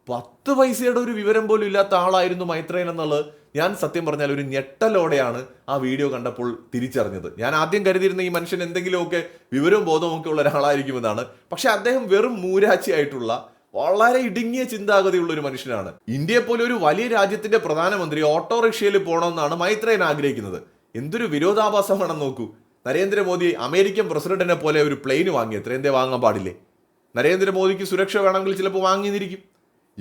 പത്ത് പൈസയുടെ ഒരു വിവരം പോലും ഇല്ലാത്ത ആളായിരുന്നു മൈത്രേൻ എന്നുള്ളത് ഞാൻ സത്യം പറഞ്ഞാൽ ഒരു ഞെട്ടലോടെയാണ് ആ വീഡിയോ കണ്ടപ്പോൾ തിരിച്ചറിഞ്ഞത്. ഞാൻ ആദ്യം കരുതിയിരുന്ന ഈ മനുഷ്യൻ എന്തെങ്കിലുമൊക്കെ വിവരവും ബോധവും ഒക്കെ ഉള്ള ഒരാളായിരിക്കുമെന്നാണ്. പക്ഷെ അദ്ദേഹം വെറും മൂരാച്ചിയായിട്ടുള്ള വളരെ ഇടുങ്ങിയ ചിന്താഗതിയുള്ള ഒരു മനുഷ്യനാണ്. ഇന്ത്യയെ പോലെ ഒരു വലിയ രാജ്യത്തിന്റെ പ്രധാനമന്ത്രി ഓട്ടോറിക്ഷയിൽ പോകണമെന്നാണ് മൈത്രേൻ ആഗ്രഹിക്കുന്നത്. എന്തൊരു വിരോധാഭാസമാണെന്ന് നോക്കൂ. നരേന്ദ്രമോദി അമേരിക്കൻ പ്രസിഡന്റിനെ പോലെ ഒരു പ്ലെയിൻ വാങ്ങി. എത്ര എന്തേ വാങ്ങാൻ പാടില്ലേ? നരേന്ദ്രമോദിക്ക് സുരക്ഷ വേണമെങ്കിൽ ചിലപ്പോൾ വാങ്ങിയിരിക്കും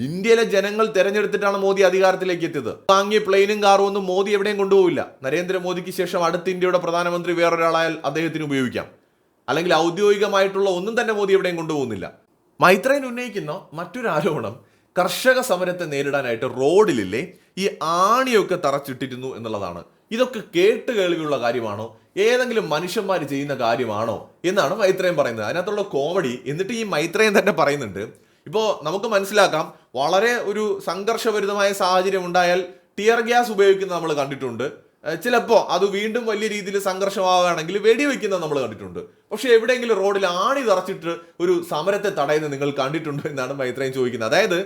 ഇന്ത്യയിലെ ജനങ്ങൾ തെരഞ്ഞെടുത്തിട്ടാണ് മോദി അധികാരത്തിലേക്ക് എത്തിയത്. വാങ്ങിയ പ്ലെയിനും കാറും ഒന്നും മോദി എവിടെയും കൊണ്ടുപോകില്ല നരേന്ദ്രമോദിക്ക് ശേഷം അടുത്ത ഇന്ത്യയുടെ പ്രധാനമന്ത്രി വേറൊരാളായാൽ അദ്ദേഹത്തിന് ഉപയോഗിക്കാം. അല്ലെങ്കിൽ ഔദ്യോഗികമായിട്ടുള്ള ഒന്നും തന്നെ മോദി എവിടെയും കൊണ്ടുപോകുന്നില്ല. മൈത്രേൻ ഉന്നയിക്കുന്ന മറ്റൊരു ആരോപണം കർഷക സമരത്തെ നേരിടാനായിട്ട് റോഡിലില്ലേ ഈ ആണിയൊക്കെ തറച്ചിട്ടിരുന്നു എന്നുള്ളതാണ്. ഇതൊക്കെ കേട്ട് കേൾവിയുള്ള കാര്യമാണോ? ഏതെങ്കിലും മനുഷ്യന്മാർ ചെയ്യുന്ന കാര്യമാണോ? എന്നാണ് മൈത്രേയൻ പറയുന്നത്. അതിനകത്തുള്ള കോമഡി എന്നിട്ട് ഈ മൈത്രേയൻ തന്നെ പറയുന്നുണ്ട് ഇപ്പോൾ നമുക്ക് മനസ്സിലാക്കാം വളരെ ഒരു സംഘർഷഭരിതമായ സാഹചര്യം ഉണ്ടായാൽ ടിയർ ഗ്യാസ് ഉപയോഗിക്കുന്നത് നമ്മൾ കണ്ടിട്ടുണ്ട്. ചിലപ്പോൾ അത് വീണ്ടും വലിയ രീതിയിൽ സംഘർഷമാവുകയാണെങ്കിൽ വെടിവെക്കുന്നത് നമ്മൾ കണ്ടിട്ടുണ്ട്. പക്ഷേ എവിടെയെങ്കിലും റോഡിൽ ആണി തറച്ചിട്ട് ഒരു സമരത്തെ തടയുന്നത് നിങ്ങൾ കണ്ടിട്ടുണ്ടോ എന്നാണ് മൈത്രയും ചോദിക്കുന്നത്. അതായത്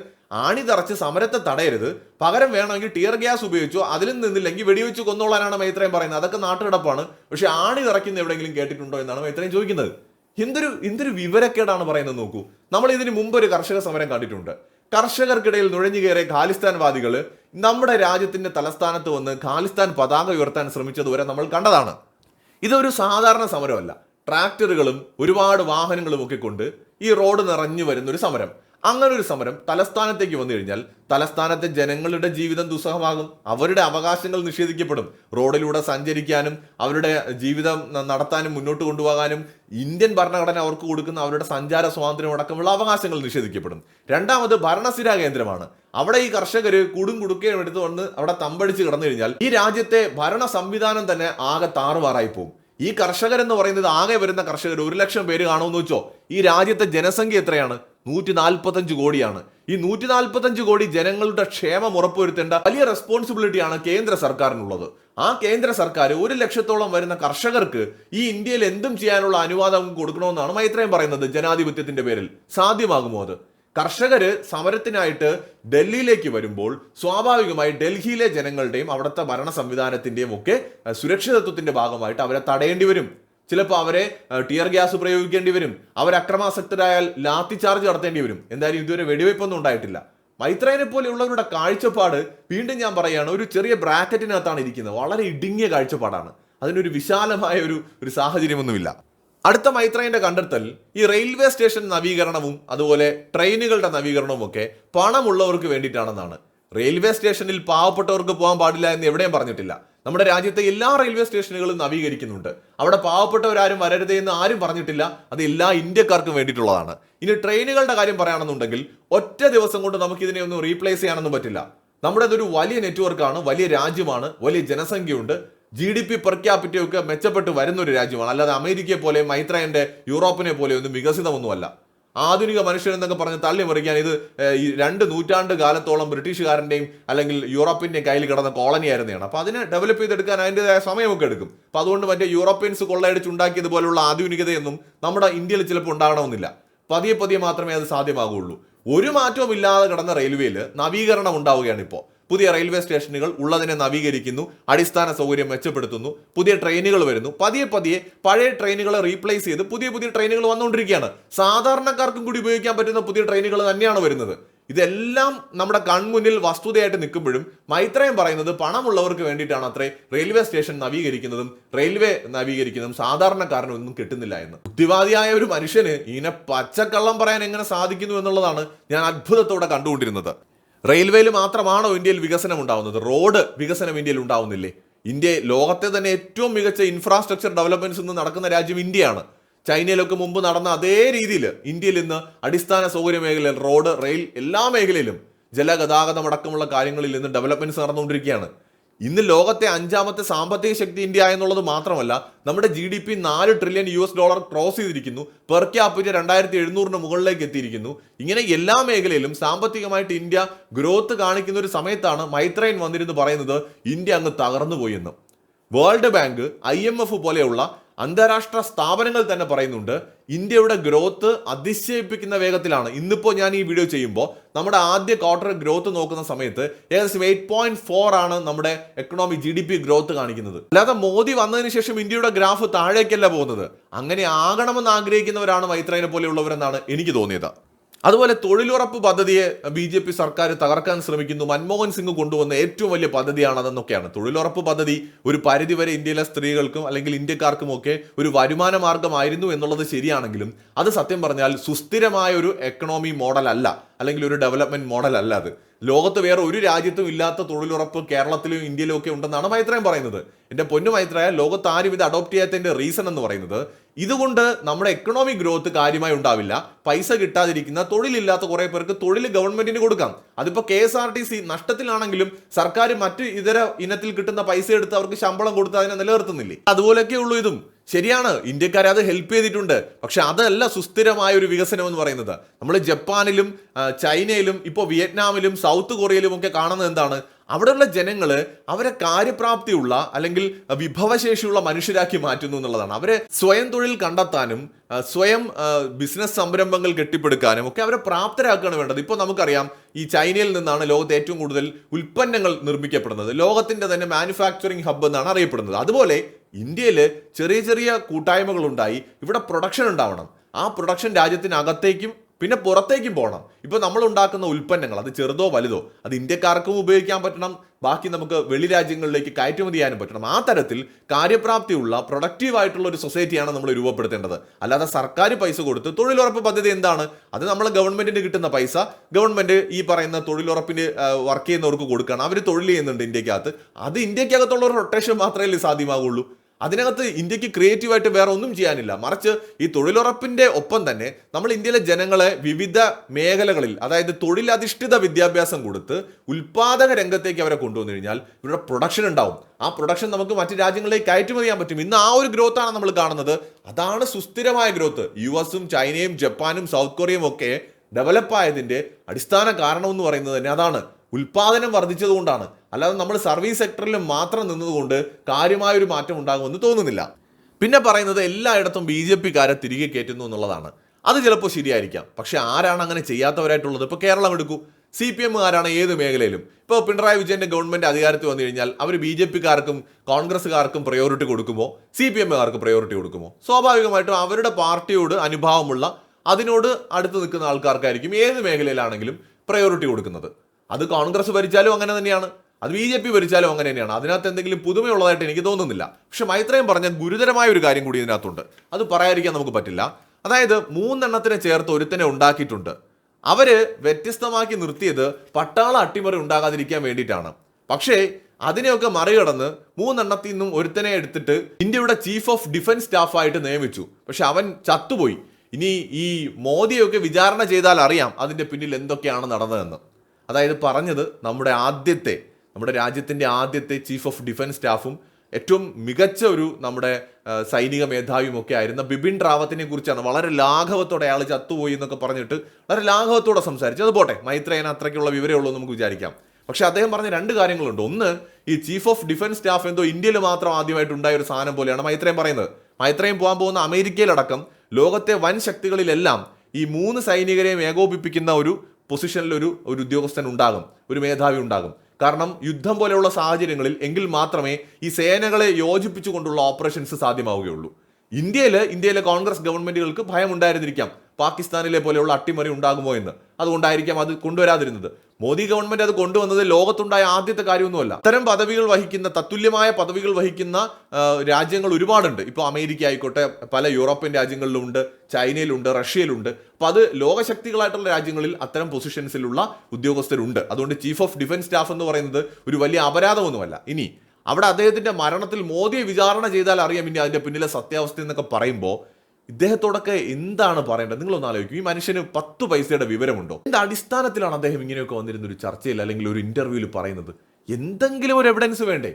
ആണി തറച്ച് സമരത്തെ തടയരുത്. പകരം വേണമെങ്കിൽ ടിയർ ഗ്യാസ് ഉപയോഗിച്ചോ അതിലും നിന്നില്ലെങ്കിൽ വെടിവെച്ച് കൊന്നോളാനാണ് മൈത്രയും പറയുന്നത്. അതൊക്കെ നാട്ടുകിടപ്പാണ്. പക്ഷേ ആണി തറയ്ക്കുന്ന എവിടെയെങ്കിലും കേട്ടിട്ടുണ്ടോ എന്നാണ് മൈത്രയും ചോദിക്കുന്നത്. എന്തൊരു എന്തൊരു വിവരക്കേടാണ് പറയുന്നത് നോക്കൂ. നമ്മൾ ഇതിന് മുമ്പ് ഒരു കർഷക സമരം കണ്ടിട്ടുണ്ട്. കർഷകർക്കിടയിൽ നുഴഞ്ഞു കയറിയ ഖാലിസ്ഥാൻവാദികൾ നമ്മുടെ രാജ്യത്തിന്റെ തലസ്ഥാനത്ത് വന്ന് ഖാലിസ്ഥാൻ പതാക ഉയർത്താൻ ശ്രമിച്ചതുവരെ നമ്മൾ കണ്ടതാണ്. ഇതൊരു സാധാരണ സമരമല്ല. ട്രാക്ടറുകളും ഒരുപാട് വാഹനങ്ങളും ഒക്കെ കൊണ്ട് ഈ റോഡ് നിറഞ്ഞു വരുന്ന ഒരു സമരം. അങ്ങനെ ഒരു സമരം തലസ്ഥാനത്തേക്ക് വന്നു കഴിഞ്ഞാൽ തലസ്ഥാനത്തെ ജനങ്ങളുടെ ജീവിതം ദുസ്സഹമാകും. അവരുടെ അവകാശങ്ങൾ നിഷേധിക്കപ്പെടും. റോഡിലൂടെ സഞ്ചരിക്കാനും അവരുടെ ജീവിതം നടത്താനും മുന്നോട്ട് കൊണ്ടുപോകാനും ഇന്ത്യൻ ഭരണഘടന അവർക്ക് കൊടുക്കുന്ന അവരുടെ സഞ്ചാര സ്വാതന്ത്ര്യം അടക്കമുള്ള അവകാശങ്ങൾ നിഷേധിക്കപ്പെടും. രണ്ടാമത് ഭരണസ്ഥിരാ കേന്ദ്രമാണ്. അവിടെ ഈ കർഷകർ കൂടും കുടുക്കയും എടുത്ത് വന്ന് അവിടെ തമ്പടിച്ച് കിടന്നു കഴിഞ്ഞാൽ ഈ രാജ്യത്തെ ഭരണ സംവിധാനം തന്നെ ആകെ താറുമാറായി പോകും. ഈ കർഷകരെന്ന് പറയുന്നത് ആകെ വരുന്ന കർഷകർ ഒരു ലക്ഷം പേര് കാണുമെന്ന് വെച്ചോ? ഈ രാജ്യത്തെ ജനസംഖ്യ എത്രയാണ്? നൂറ്റി നാൽപ്പത്തഞ്ച് കോടിയാണ്. ഈ നൂറ്റി നാൽപ്പത്തഞ്ച് കോടി ജനങ്ങളുടെ ക്ഷേമം ഉറപ്പുവരുത്തേണ്ട വലിയ റെസ്പോൺസിബിലിറ്റിയാണ് കേന്ദ്ര സർക്കാരിനുള്ളത്. ആ കേന്ദ്ര സർക്കാർ ഒരു ലക്ഷത്തോളം വരുന്ന കർഷകർക്ക് ഈ ഇന്ത്യയിൽ എന്തും ചെയ്യാനുള്ള അനുവാദം കൊടുക്കണമെന്നാണ് മൈത്രയും പറയുന്നത് ജനാധിപത്യത്തിന്റെ പേരിൽ. സാധ്യമാകുമോ അത്? കർഷകര് സമരത്തിനായിട്ട് ഡൽഹിയിലേക്ക് വരുമ്പോൾ സ്വാഭാവികമായി ഡൽഹിയിലെ ജനങ്ങളുടെയും അവിടുത്തെ ഭരണ സംവിധാനത്തിന്റെയും ഒക്കെ സുരക്ഷിതത്വത്തിന്റെ ഭാഗമായിട്ട് അവരെ തടയേണ്ടി വരും. ചിലപ്പോൾ അവരെ ടിയർ ഗ്യാസ് പ്രയോഗിക്കേണ്ടി വരും. അവർ അക്രമാസക്തരായാൽ ലാത്തി ചാർജ് നടത്തേണ്ടി വരും. എന്തായാലും ഇതുവരെ വെടിവെയ്പ്പൊന്നും ഉണ്ടായിട്ടില്ല. മൈത്രേനെ പോലെയുള്ളവരുടെ കാഴ്ചപ്പാട് വീണ്ടും ഞാൻ പറയുകയാണ് ഒരു ചെറിയ ബ്രാക്കറ്റിനകത്താണ് ഇരിക്കുന്നത്. വളരെ ഇടുങ്ങിയ കാഴ്ചപ്പാടാണ്. അതിനൊരു വിശാലമായ ഒരു ഒരു സാഹചര്യമൊന്നുമില്ല. അടുത്ത മൈത്രേന്റെ കണ്ടെത്തൽ ഈ റെയിൽവേ സ്റ്റേഷൻ നവീകരണവും അതുപോലെ ട്രെയിനുകളുടെ നവീകരണവും ഒക്കെ പണമുള്ളവർക്ക് വേണ്ടിയിട്ടാണെന്നാണ്. റെയിൽവേ സ്റ്റേഷനിൽ പാവപ്പെട്ടവർക്ക് പോകാൻ പാടില്ല എന്ന് എവിടെയും പറഞ്ഞിട്ടില്ല. നമ്മുടെ രാജ്യത്തെ എല്ലാ റെയിൽവേ സ്റ്റേഷനുകളും നവീകരിക്കുന്നുണ്ട്. അവിടെ പാവപ്പെട്ടവരാരും വരരുതേ എന്ന് ആരും പറഞ്ഞിട്ടില്ല. അത് എല്ലാ ഇന്ത്യക്കാർക്കും വേണ്ടിയിട്ടുള്ളതാണ്. ഇനി ട്രെയിനുകളുടെ കാര്യം പറയുകയാണെന്നുണ്ടെങ്കിൽ ഒറ്റ ദിവസം കൊണ്ട് നമുക്ക് ഇതിനെ ഒന്നും റീപ്ലേസ് ചെയ്യാനൊന്നും പറ്റില്ല. നമ്മുടെ ഇതൊരു വലിയ നെറ്റ്വർക്കാണ് വലിയ രാജ്യമാണ് വലിയ ജനസംഖ്യയുണ്ട്. ജി ഡി പി പെർ ക്യാപിറ്റയൊക്കെ മെച്ചപ്പെട്ട് വരുന്ന ഒരു രാജ്യമാണ്. അല്ലാതെ അമേരിക്കയെ പോലെ മൈത്രയന്റെ യൂറോപ്പിനെ പോലെ ഒന്നും വികസിതമൊന്നുമല്ല. ആധുനിക മനുഷ്യൻ എന്നൊക്കെ പറഞ്ഞ് തള്ളി മറിക്കാൻ ഇത് രണ്ട് നൂറ്റാണ്ട് കാലത്തോളം ബ്രിട്ടീഷുകാരന്റെയും അല്ലെങ്കിൽ യൂറോപ്പിന്റെയും കയ്യിൽ കിടന്ന കോളനി ആയിരുന്നതാണ് അപ്പോൾ അതിനെ ഡെവലപ്പ് ചെയ്തെടുക്കാൻ അതിന്റെതായ സമയമൊക്കെ എടുക്കും. അപ്പോൾ അതുകൊണ്ട് മറ്റേ യൂറോപ്യൻസ് കൊള്ളയടിച്ചുണ്ടാക്കിയതുപോലുള്ള ആധുനികതയൊന്നും നമ്മുടെ ഇന്ത്യയിൽ ചിലപ്പോൾ ഉണ്ടാകണമെന്നില്ല. പതിയെ പതിയെ മാത്രമേ അത് സാധ്യമാകുള്ളൂ ഒരു മാറ്റവും ഇല്ലാതെ കിടന്ന റെയിൽവേയിൽ നവീകരണം ഉണ്ടാവുകയാണ് ഇപ്പോൾ. പുതിയ റെയിൽവേ സ്റ്റേഷനുകൾ ഉള്ളതിനെ നവീകരിക്കുന്നു അടിസ്ഥാന സൗകര്യം മെച്ചപ്പെടുത്തുന്നു പുതിയ ട്രെയിനുകൾ വരുന്നു. പതിയെ പതിയെ പഴയ ട്രെയിനുകളെ റീപ്ലേസ് ചെയ്ത് പുതിയ പുതിയ ട്രെയിനുകൾ വന്നുകൊണ്ടിരിക്കുകയാണ്. സാധാരണക്കാർക്കും കൂടി ഉപയോഗിക്കാൻ പറ്റുന്ന പുതിയ ട്രെയിനുകൾ തന്നെയാണ് വരുന്നത്. ഇതെല്ലാം നമ്മുടെ കൺമുന്നിൽ വസ്തുതയായിട്ട് നിൽക്കുമ്പോഴും മൈത്രയും പറയുന്നത് പണമുള്ളവർക്ക് വേണ്ടിയിട്ടാണ് അത്രേ റെയിൽവേ സ്റ്റേഷൻ നവീകരിക്കുന്നതും റെയിൽവേ നവീകരിക്കുന്നതും സാധാരണക്കാരനൊന്നും കിട്ടുന്നില്ല എന്ന്. ബുദ്ധിവാദിയായ ഒരു മനുഷ്യന് ഇങ്ങനെ പച്ചക്കള്ളം പറയാൻ എങ്ങനെ സാധിക്കുന്നു എന്നുള്ളതാണ് ഞാൻ അത്ഭുതത്തോടെ കണ്ടുകൊണ്ടിരുന്നത്. റെയിൽവേയിൽ മാത്രമാണോ ഇന്ത്യയിൽ വികസനം ഉണ്ടാവുന്നത്? റോഡ് വികസനം ഇന്ത്യയിൽ ഉണ്ടാവുന്നില്ലേ? ഇന്ത്യ ലോകത്തെ തന്നെ ഏറ്റവും മികച്ച ഇൻഫ്രാസ്ട്രക്ചർ ഡെവലപ്മെന്റ്സ് ഇന്ന് നടക്കുന്ന രാജ്യം ഇന്ത്യയാണ്. ചൈനയിലൊക്കെ മുമ്പ് നടന്ന അതേ രീതിയിൽ ഇന്ത്യയിൽ ഇന്ന് അടിസ്ഥാന സൗകര്യ മേഖലയിൽ റോഡ് റെയിൽ എല്ലാ മേഖലയിലും ജലഗതാഗതം അടക്കമുള്ള കാര്യങ്ങളിൽ ഇന്ന് ഡെവലപ്മെന്റ്സ് നടന്നുകൊണ്ടിരിക്കുകയാണ്. ഇന്ന് ലോകത്തെ അഞ്ചാമത്തെ സാമ്പത്തിക ശക്തി ഇന്ത്യ എന്നുള്ളത് മാത്രമല്ല നമ്മുടെ ജി ഡി പി നാല് trillion U S dollar cross ചെയ്തിരിക്കുന്നു. പെർ ക്യാപിറ്റ രണ്ടായിരത്തി എഴുന്നൂറിന് മുകളിലേക്ക് എത്തിയിരിക്കുന്നു. ഇങ്ങനെ എല്ലാ മേഖലയിലും സാമ്പത്തികമായിട്ട് ഇന്ത്യ ഗ്രോത്ത് കാണിക്കുന്ന ഒരു സമയത്താണ് മൈത്രൈൻ വന്നിരുന്ന് പറയുന്നത് ഇന്ത്യ അങ്ങ് തകർന്നു പോയി എന്ന്. World Bank I M F പോലെയുള്ള അന്താരാഷ്ട്ര സ്ഥാപനങ്ങൾ തന്നെ പറയുന്നുണ്ട് ഇന്ത്യയുടെ ഗ്രോത്ത് അതിശയിപ്പിക്കുന്ന വേഗത്തിലാണ്. ഇന്നിപ്പോൾ ഞാൻ ഈ വീഡിയോ ചെയ്യുമ്പോൾ നമ്മുടെ ആദ്യ ക്വാർട്ടർ ഗ്രോത്ത് നോക്കുന്ന സമയത്ത് ഏകദേശം എയ്റ്റ് പോയിന്റ് ഫോർ ആണ് നമ്മുടെ economy G D P growth കാണിക്കുന്നത്. അല്ലാതെ മോദി വന്നതിന് ശേഷം ഇന്ത്യയുടെ ഗ്രാഫ് താഴേക്കല്ല പോകുന്നത്. അങ്ങനെ ആകണമെന്ന് ആഗ്രഹിക്കുന്നവരാണ് മൈത്രേനെ പോലെയുള്ളവരെന്നാണ് എനിക്ക് തോന്നിയത്. അതുപോലെ തൊഴിലുറപ്പ് പദ്ധതിയെ ബി ജെ പി സർക്കാർ തകർക്കാൻ ശ്രമിക്കുന്നു. മൻമോഹൻ സിംഗ് കൊണ്ടുവന്ന ഏറ്റവും വലിയ പദ്ധതിയാണതെന്നൊക്കെയാണ് തൊഴിലുറപ്പ് പദ്ധതി ഒരു പരിധിവരെ ഇന്ത്യയിലെ സ്ത്രീകൾക്കും അല്ലെങ്കിൽ ഇന്ത്യക്കാർക്കും ഒക്കെ ഒരു വരുമാന മാർഗമായിരുന്നു എന്നുള്ളത് ശരിയാണെങ്കിലും അത് സത്യം പറഞ്ഞാൽ സുസ്ഥിരമായ ഒരു എക്കണോമി മോഡലല്ല അല്ല. അല്ലെങ്കിൽ ഒരു ഡെവലപ്മെന്റ് മോഡലല്ല അത്. ലോകത്ത് വേറെ ഒരു രാജ്യത്തും ഇല്ലാത്ത തൊഴിലുറപ്പ് കേരളത്തിലും ഇന്ത്യയിലും ഒക്കെ ഉണ്ടെന്നാണ് മൈത്രയം പറയുന്നത്. എന്റെ പൊന്നു മൈത്രയ ലോകത്ത് ആരും ഇത് അഡോപ്റ്റ് ചെയ്യാത്തതിന്റെ റീസൺ എന്ന് പറയുന്നത് ഇതുകൊണ്ട് നമ്മുടെ എക്കണോമിക് ഗ്രോത്ത് കാര്യമായി ഉണ്ടാവില്ല. പൈസ കിട്ടാതിരിക്കുന്ന തൊഴിലില്ലാത്ത കുറേ പേർക്ക് തൊഴിൽ ഗവൺമെന്റിന് കൊടുക്കാം. അതിപ്പോ K S R T C നഷ്ടത്തിലാണെങ്കിലും സർക്കാർ മറ്റ് ഇതര ഇനത്തിൽ കിട്ടുന്ന പൈസ എടുത്ത് അവർക്ക് ശമ്പളം കൊടുത്ത് അതിനെ നിലനിർത്തുന്നില്ലേ? അതുപോലെയൊക്കെ ഉള്ളൂ ഇതും. ശരിയാണ് ഇന്ത്യക്കാരെ അത് ഹെൽപ്പ് ചെയ്തിട്ടുണ്ട്. പക്ഷെ അതല്ല സുസ്ഥിരമായ ഒരു വികസനം എന്ന് പറയുന്നത്. നമ്മൾ ജപ്പാനിലും ചൈനയിലും ഇപ്പോൾ വിയറ്റ്നാമിലും സൗത്ത് കൊറിയയിലും ഒക്കെ കാണുന്നത് എന്താണ്? അവിടെയുള്ള ജനങ്ങൾ അവരെ കാര്യപ്രാപ്തിയുള്ള അല്ലെങ്കിൽ വിഭവശേഷിയുള്ള മനുഷ്യരാക്കി മാറ്റുന്നു എന്നുള്ളതാണ്. അവരെ സ്വയം തൊഴിൽ കണ്ടെത്താനും സ്വയം ബിസിനസ് സംരംഭങ്ങൾ കെട്ടിപ്പടുക്കാനും ഒക്കെ അവരെ പ്രാപ്തരാക്കുകയാണ് വേണ്ടത്. ഇപ്പോൾ നമുക്കറിയാം ഈ ചൈനയിൽ നിന്നാണ് ലോകത്ത് ഏറ്റവും കൂടുതൽ ഉൽപ്പന്നങ്ങൾ നിർമ്മിക്കപ്പെടുന്നത്. ലോകത്തിന്റെ തന്നെ മാനുഫാക്ചറിങ് ഹബ്ബ് എന്നാണ് അറിയപ്പെടുന്നത്. അതുപോലെ ഇന്ത്യയിൽ ചെറിയ ചെറിയ കൂട്ടായ്മകളുണ്ടായി. ഇവിടെ പ്രൊഡക്ഷൻ ഉണ്ടാവണം. ആ പ്രൊഡക്ഷൻ രാജ്യത്തിനകത്തേക്കും പിന്നെ പുറത്തേക്കും പോകണം. ഇപ്പൊ നമ്മൾ ഉണ്ടാക്കുന്ന ഉൽപ്പന്നങ്ങൾ അത് ചെറുതോ വലുതോ അത് ഇന്ത്യക്കാർക്കും ഉപയോഗിക്കാൻ പറ്റണം. ബാക്കി നമുക്ക് വെളി രാജ്യങ്ങളിലേക്ക് കയറ്റുമതി ചെയ്യാനും പറ്റണം. ആ തരത്തിൽ കാര്യപ്രാപ്തിയുള്ള പ്രൊഡക്റ്റീവ് ആയിട്ടുള്ള ഒരു സൊസൈറ്റിയാണ് നമ്മൾ രൂപപ്പെടുത്തേണ്ടത്. അല്ലാതെ സർക്കാർ പൈസ കൊടുത്ത് തൊഴിലുറപ്പ് പദ്ധതി എന്താണ്? അത് നമ്മൾ ഗവൺമെന്റിന് കിട്ടുന്ന പൈസ. ഗവൺമെന്റ് ഈ പറയുന്ന തൊഴിലുറപ്പിന് വർക്ക് ചെയ്യുന്നവർക്ക് കൊടുക്കുകയാണ്. അവർ തൊഴിൽ ചെയ്യുന്നുണ്ട് ഇന്ത്യക്കകത്ത്. അത് ഇന്ത്യക്കകത്തുള്ള ഒരു റൊട്ടേഷൻ മാത്രമേ സാധ്യമാകുള്ളൂ അതിനകത്ത് ഇന്ത്യയ്ക്ക് ക്രിയേറ്റീവായിട്ട് വേറെ ഒന്നും ചെയ്യാനില്ല. മറിച്ച് ഈ തൊഴിലുറപ്പിന്റെ ഒപ്പം തന്നെ നമ്മൾ ഇന്ത്യയിലെ ജനങ്ങളെ വിവിധ മേഖലകളിൽ അതായത് തൊഴിലധിഷ്ഠിത വിദ്യാഭ്യാസം കൊടുത്ത് ഉൽപാദക രംഗത്തേക്ക് അവരെ കൊണ്ടുവന്നു കഴിഞ്ഞാൽ ഇവരുടെ പ്രൊഡക്ഷൻ ഉണ്ടാവും. ആ പ്രൊഡക്ഷൻ നമുക്ക് മറ്റു രാജ്യങ്ങളിലേക്ക് കയറ്റുമതി ചെയ്യാൻ പറ്റും. ഇന്ന് ആ ഒരു ഗ്രോത്ത് ആണ് നമ്മൾ കാണുന്നത്. അതാണ് സുസ്ഥിരമായ ഗ്രോത്ത് യു എസും ചൈനയും ജപ്പാനും സൗത്ത് കൊറിയയും ഒക്കെ ഡെവലപ്പ് ആയതിന്റെ അടിസ്ഥാന കാരണം എന്ന് പറയുന്നത് തന്നെ അതാണ്. ഉൽപാദനം വർദ്ധിച്ചതുകൊണ്ടാണ്. അല്ലാതെ നമ്മൾ സർവീസ് സെക്ടറിൽ മാത്രം നിന്നതുകൊണ്ട് കാര്യമായൊരു മാറ്റം ഉണ്ടാകുമെന്ന് തോന്നുന്നില്ല. പിന്നെ പറയുന്നത് എല്ലായിടത്തും ബി ജെ പിക്കാരെ തിരികെ കയറ്റുന്നു എന്നുള്ളതാണ്. അത് ചിലപ്പോൾ ശരിയായിരിക്കാം. പക്ഷെ ആരാണ് അങ്ങനെ ചെയ്യാത്തവരായിട്ടുള്ളത്? ഇപ്പോൾ കേരളം എടുക്കൂ. സി പി എമ്മുകാരാണ് ഏത് മേഖലയിലും. ഇപ്പോൾ പിണറായി വിജയന്റെ ഗവൺമെന്റ് അധികാരത്തിൽ വന്നു കഴിഞ്ഞാൽ അവർ ബി ജെ പിക്കാർക്കും കോൺഗ്രസ്സുകാർക്കും പ്രയോറിറ്റി കൊടുക്കുമോ? സി പി എമ്മുകാർക്ക് പ്രയോറിറ്റി കൊടുക്കുമോ? സ്വാഭാവികമായിട്ടും അവരുടെ പാർട്ടിയോട് അനുഭാവമുള്ള അതിനോട് അടുത്ത് നിൽക്കുന്ന ആൾക്കാർക്കായിരിക്കും ഏത് മേഖലയിലാണെങ്കിലും പ്രയോറിറ്റി കൊടുക്കുന്നത്. അത് കോൺഗ്രസ് ഭരിച്ചാലും അങ്ങനെ തന്നെയാണ്. അത് ബി ജെ പി ഭരിച്ചാലും അങ്ങനെ തന്നെയാണ്. അതിനകത്ത് എന്തെങ്കിലും പുതുമയുള്ളതായിട്ട് എനിക്ക് തോന്നുന്നില്ല. പക്ഷെ മൈത്രയും പറഞ്ഞ ഗുരുതരമായ ഒരു കാര്യം കൂടി ഇതിനകത്തുണ്ട്. അത് പറയാതിരിക്കാൻ നമുക്ക് പറ്റില്ല. അതായത് മൂന്നെണ്ണത്തിനെ ചേർത്ത് ഒരുത്തനെ ഉണ്ടാക്കിയിട്ടുണ്ട്. അവർ വ്യത്യസ്തമാക്കി നിർത്തിയത് പട്ടാള അട്ടിമറി ഉണ്ടാകാതിരിക്കാൻ വേണ്ടിയിട്ടാണ്. പക്ഷേ അതിനെയൊക്കെ മറികടന്ന് മൂന്നെണ്ണത്തിൽ നിന്നും ഒരുത്തനെ എടുത്തിട്ട് ഇന്ത്യയുടെ ചീഫ് ഓഫ് ഡിഫൻസ് സ്റ്റാഫായിട്ട് നിയമിച്ചു. പക്ഷെ അവൻ ചത്തുപോയി. ഇനി ഈ മോദിയൊക്കെ വിചാരണ ചെയ്താൽ അറിയാം അതിന്റെ പിന്നിൽ എന്തൊക്കെയാണ് നടന്നതെന്ന്. അതായത് പറഞ്ഞത് നമ്മുടെ ആദ്യത്തെ നമ്മുടെ രാജ്യത്തിന്റെ ആദ്യത്തെ ചീഫ് ഓഫ് ഡിഫൻസ് സ്റ്റാഫും ഏറ്റവും മികച്ച ഒരു നമ്മുടെ സൈനിക മേധാവിയുമൊക്കെ ആയിരുന്ന ബിപിൻ റാവത്തിനെ കുറിച്ചാണ് വളരെ ലാഘവത്തോടെ അയാൾ ചത്തുപോയി എന്നൊക്കെ പറഞ്ഞിട്ട് വളരെ ലാഘവത്തോടെ സംസാരിച്ചു. അത് പോട്ടെ മൈത്രേന അത്രയ്ക്കുള്ള വിവരമേ ഉള്ളൂ നമുക്ക് വിചാരിക്കാം. പക്ഷേ അദ്ദേഹം പറഞ്ഞ രണ്ട് കാര്യങ്ങളുണ്ട്. ഒന്ന് ഈ ചീഫ് ഓഫ് ഡിഫൻസ് സ്റ്റാഫ് എന്തോ ഇന്ത്യയിൽ മാത്രം ആദ്യമായിട്ട് ഉണ്ടായ ഒരു സാധനം പോലെയാണ് മൈത്രേയൻ പറയുന്നത്. മൈത്രേയൻ പോകാൻ പോകുന്ന അമേരിക്കയിലടക്കം ലോകത്തെ വൻ ശക്തികളിലെല്ലാം ഈ മൂന്ന് സൈനികരെയും ഏകോപിപ്പിക്കുന്ന ഒരു പൊസിഷനിൽ ഒരു ഒരു ഉദ്യോഗസ്ഥൻ ഉണ്ടാകും ഒരു മേധാവി ഉണ്ടാകും. കാരണം യുദ്ധം പോലെയുള്ള സാഹചര്യങ്ങളിൽ എങ്കിൽ മാത്രമേ ഈ സേനകളെ യോജിപ്പിച്ചുകൊണ്ടുള്ള ഓപ്പറേഷൻസ് സാധ്യമാവുകയുള്ളൂ. ഇന്ത്യയിൽ ഇന്ത്യയിലെ കോൺഗ്രസ് ഗവൺമെന്റുകൾക്ക് ഭയമുണ്ടായിരുന്നിരിക്കാം. പാകിസ്ഥാനിലെ പോലെയുള്ള അട്ടിമറി ഉണ്ടാകുമോ എന്ന്. അതുകൊണ്ടായിരിക്കാം അത് കൊണ്ടുവരാതിരുന്നത്. മോദി ഗവൺമെന്റ് അത് കൊണ്ടുവന്നത് ലോകത്തുണ്ടായ ആദ്യത്തെ കാര്യമൊന്നുമല്ല. അത്തരം പദവികൾ വഹിക്കുന്ന തത്തുല്യമായ പദവികൾ വഹിക്കുന്ന രാജ്യങ്ങൾ ഒരുപാടുണ്ട്. ഇപ്പോൾ അമേരിക്ക ആയിക്കോട്ടെ പല യൂറോപ്യൻ രാജ്യങ്ങളിലുണ്ട് ചൈനയിലുണ്ട് റഷ്യയിലുണ്ട്. അപ്പൊ അത് ലോകശക്തികളായിട്ടുള്ള രാജ്യങ്ങളിൽ അത്തരം പൊസിഷൻസിലുള്ള ഉദ്യോഗസ്ഥരുണ്ട്. അതുകൊണ്ട് ചീഫ് ഓഫ് ഡിഫൻസ് സ്റ്റാഫ് എന്ന് പറയുന്നത് ഒരു വലിയ അപരാധമൊന്നുമല്ല. ഇനി അവിടെ അദ്ദേഹത്തിന്റെ മരണത്തിൽ മോദിയെ വിചാരണ ചെയ്താൽ അറിയാം ഇനി അതിന്റെ പിന്നിലെ സത്യാവസ്ഥ എന്നൊക്കെ പറയുമ്പോൾ ഇദ്ദേഹത്തോടൊക്കെ എന്താണ് പറയേണ്ടത്? നിങ്ങളൊന്ന് ആലോചിക്കും. ഈ മനുഷ്യന് പത്ത് പൈസയുടെ വിവരമുണ്ടോ? എന്ത് അടിസ്ഥാനത്തിലാണ് അദ്ദേഹം ഇങ്ങനെയൊക്കെ വന്നിരുന്ന ഒരു ചർച്ചയിൽ അല്ലെങ്കിൽ ഒരു ഇന്റർവ്യൂവിൽ പറയുന്നത്? എന്തെങ്കിലും ഒരു എവിഡൻസ് വേണ്ടേ?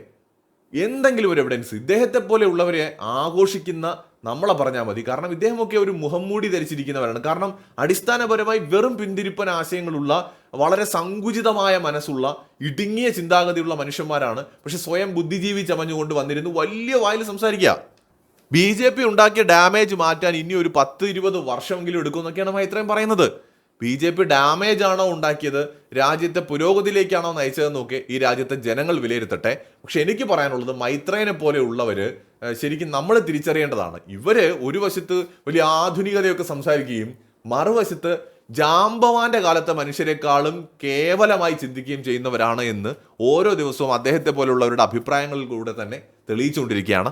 എന്തെങ്കിലും ഒരു എവിഡൻസ് ഇദ്ദേഹത്തെ പോലെ ഉള്ളവരെ ആഘോഷിക്കുന്ന നമ്മളെ പറഞ്ഞാൽ മതി. കാരണം ഇദ്ദേഹമൊക്കെ ഒരു മുഖംമൂടി ധരിച്ചിരിക്കുന്നവരാണ്. കാരണം അടിസ്ഥാനപരമായി വെറും പിന്തിരിപ്പൻ ആശയങ്ങളുള്ള വളരെ സങ്കുചിതമായ മനസ്സുള്ള ഇടുങ്ങിയ ചിന്താഗതിയുള്ള മനുഷ്യന്മാരാണ്. പക്ഷെ സ്വയം ബുദ്ധിജീവി ചമഞ്ഞുകൊണ്ട് വന്നിരുന്നു വലിയ വായിൽ സംസാരിക്കുക. ബി ജെ പി ഉണ്ടാക്കിയ ഡാമേജ് മാറ്റാൻ ഇനി ഒരു പത്ത് ഇരുപത് വർഷമെങ്കിലും എടുക്കും എന്നൊക്കെയാണ് മൈത്രയും പറയുന്നത്. ബി ജെ പി ഡാമേജ് ആണോ ഉണ്ടാക്കിയത്? രാജ്യത്തെ പുരോഗതിയിലേക്കാണോ നയിച്ചതെന്ന് നോക്കി ഈ രാജ്യത്തെ ജനങ്ങൾ വിലയിരുത്തട്ടെ. പക്ഷെ എനിക്ക് പറയാനുള്ളത് മൈത്രേനെ പോലെയുള്ളവർ ശരിക്കും നമ്മൾ തിരിച്ചറിയേണ്ടതാണ്. ഇവർ ഒരു വശത്ത് വലിയ ആധുനികതയൊക്കെ സംസാരിക്കുകയും മറുവശത്ത് ജാമ്പവാന്റെ കാലത്തെ മനുഷ്യരെക്കാളും കേവലമായി ചിന്തിക്കുകയും ചെയ്യുന്നവരാണ് എന്ന് ഓരോ ദിവസവും അദ്ദേഹത്തെ പോലുള്ളവരുടെ അഭിപ്രായങ്ങളിലൂടെ തന്നെ തെളിയിച്ചുകൊണ്ടിരിക്കുകയാണ്.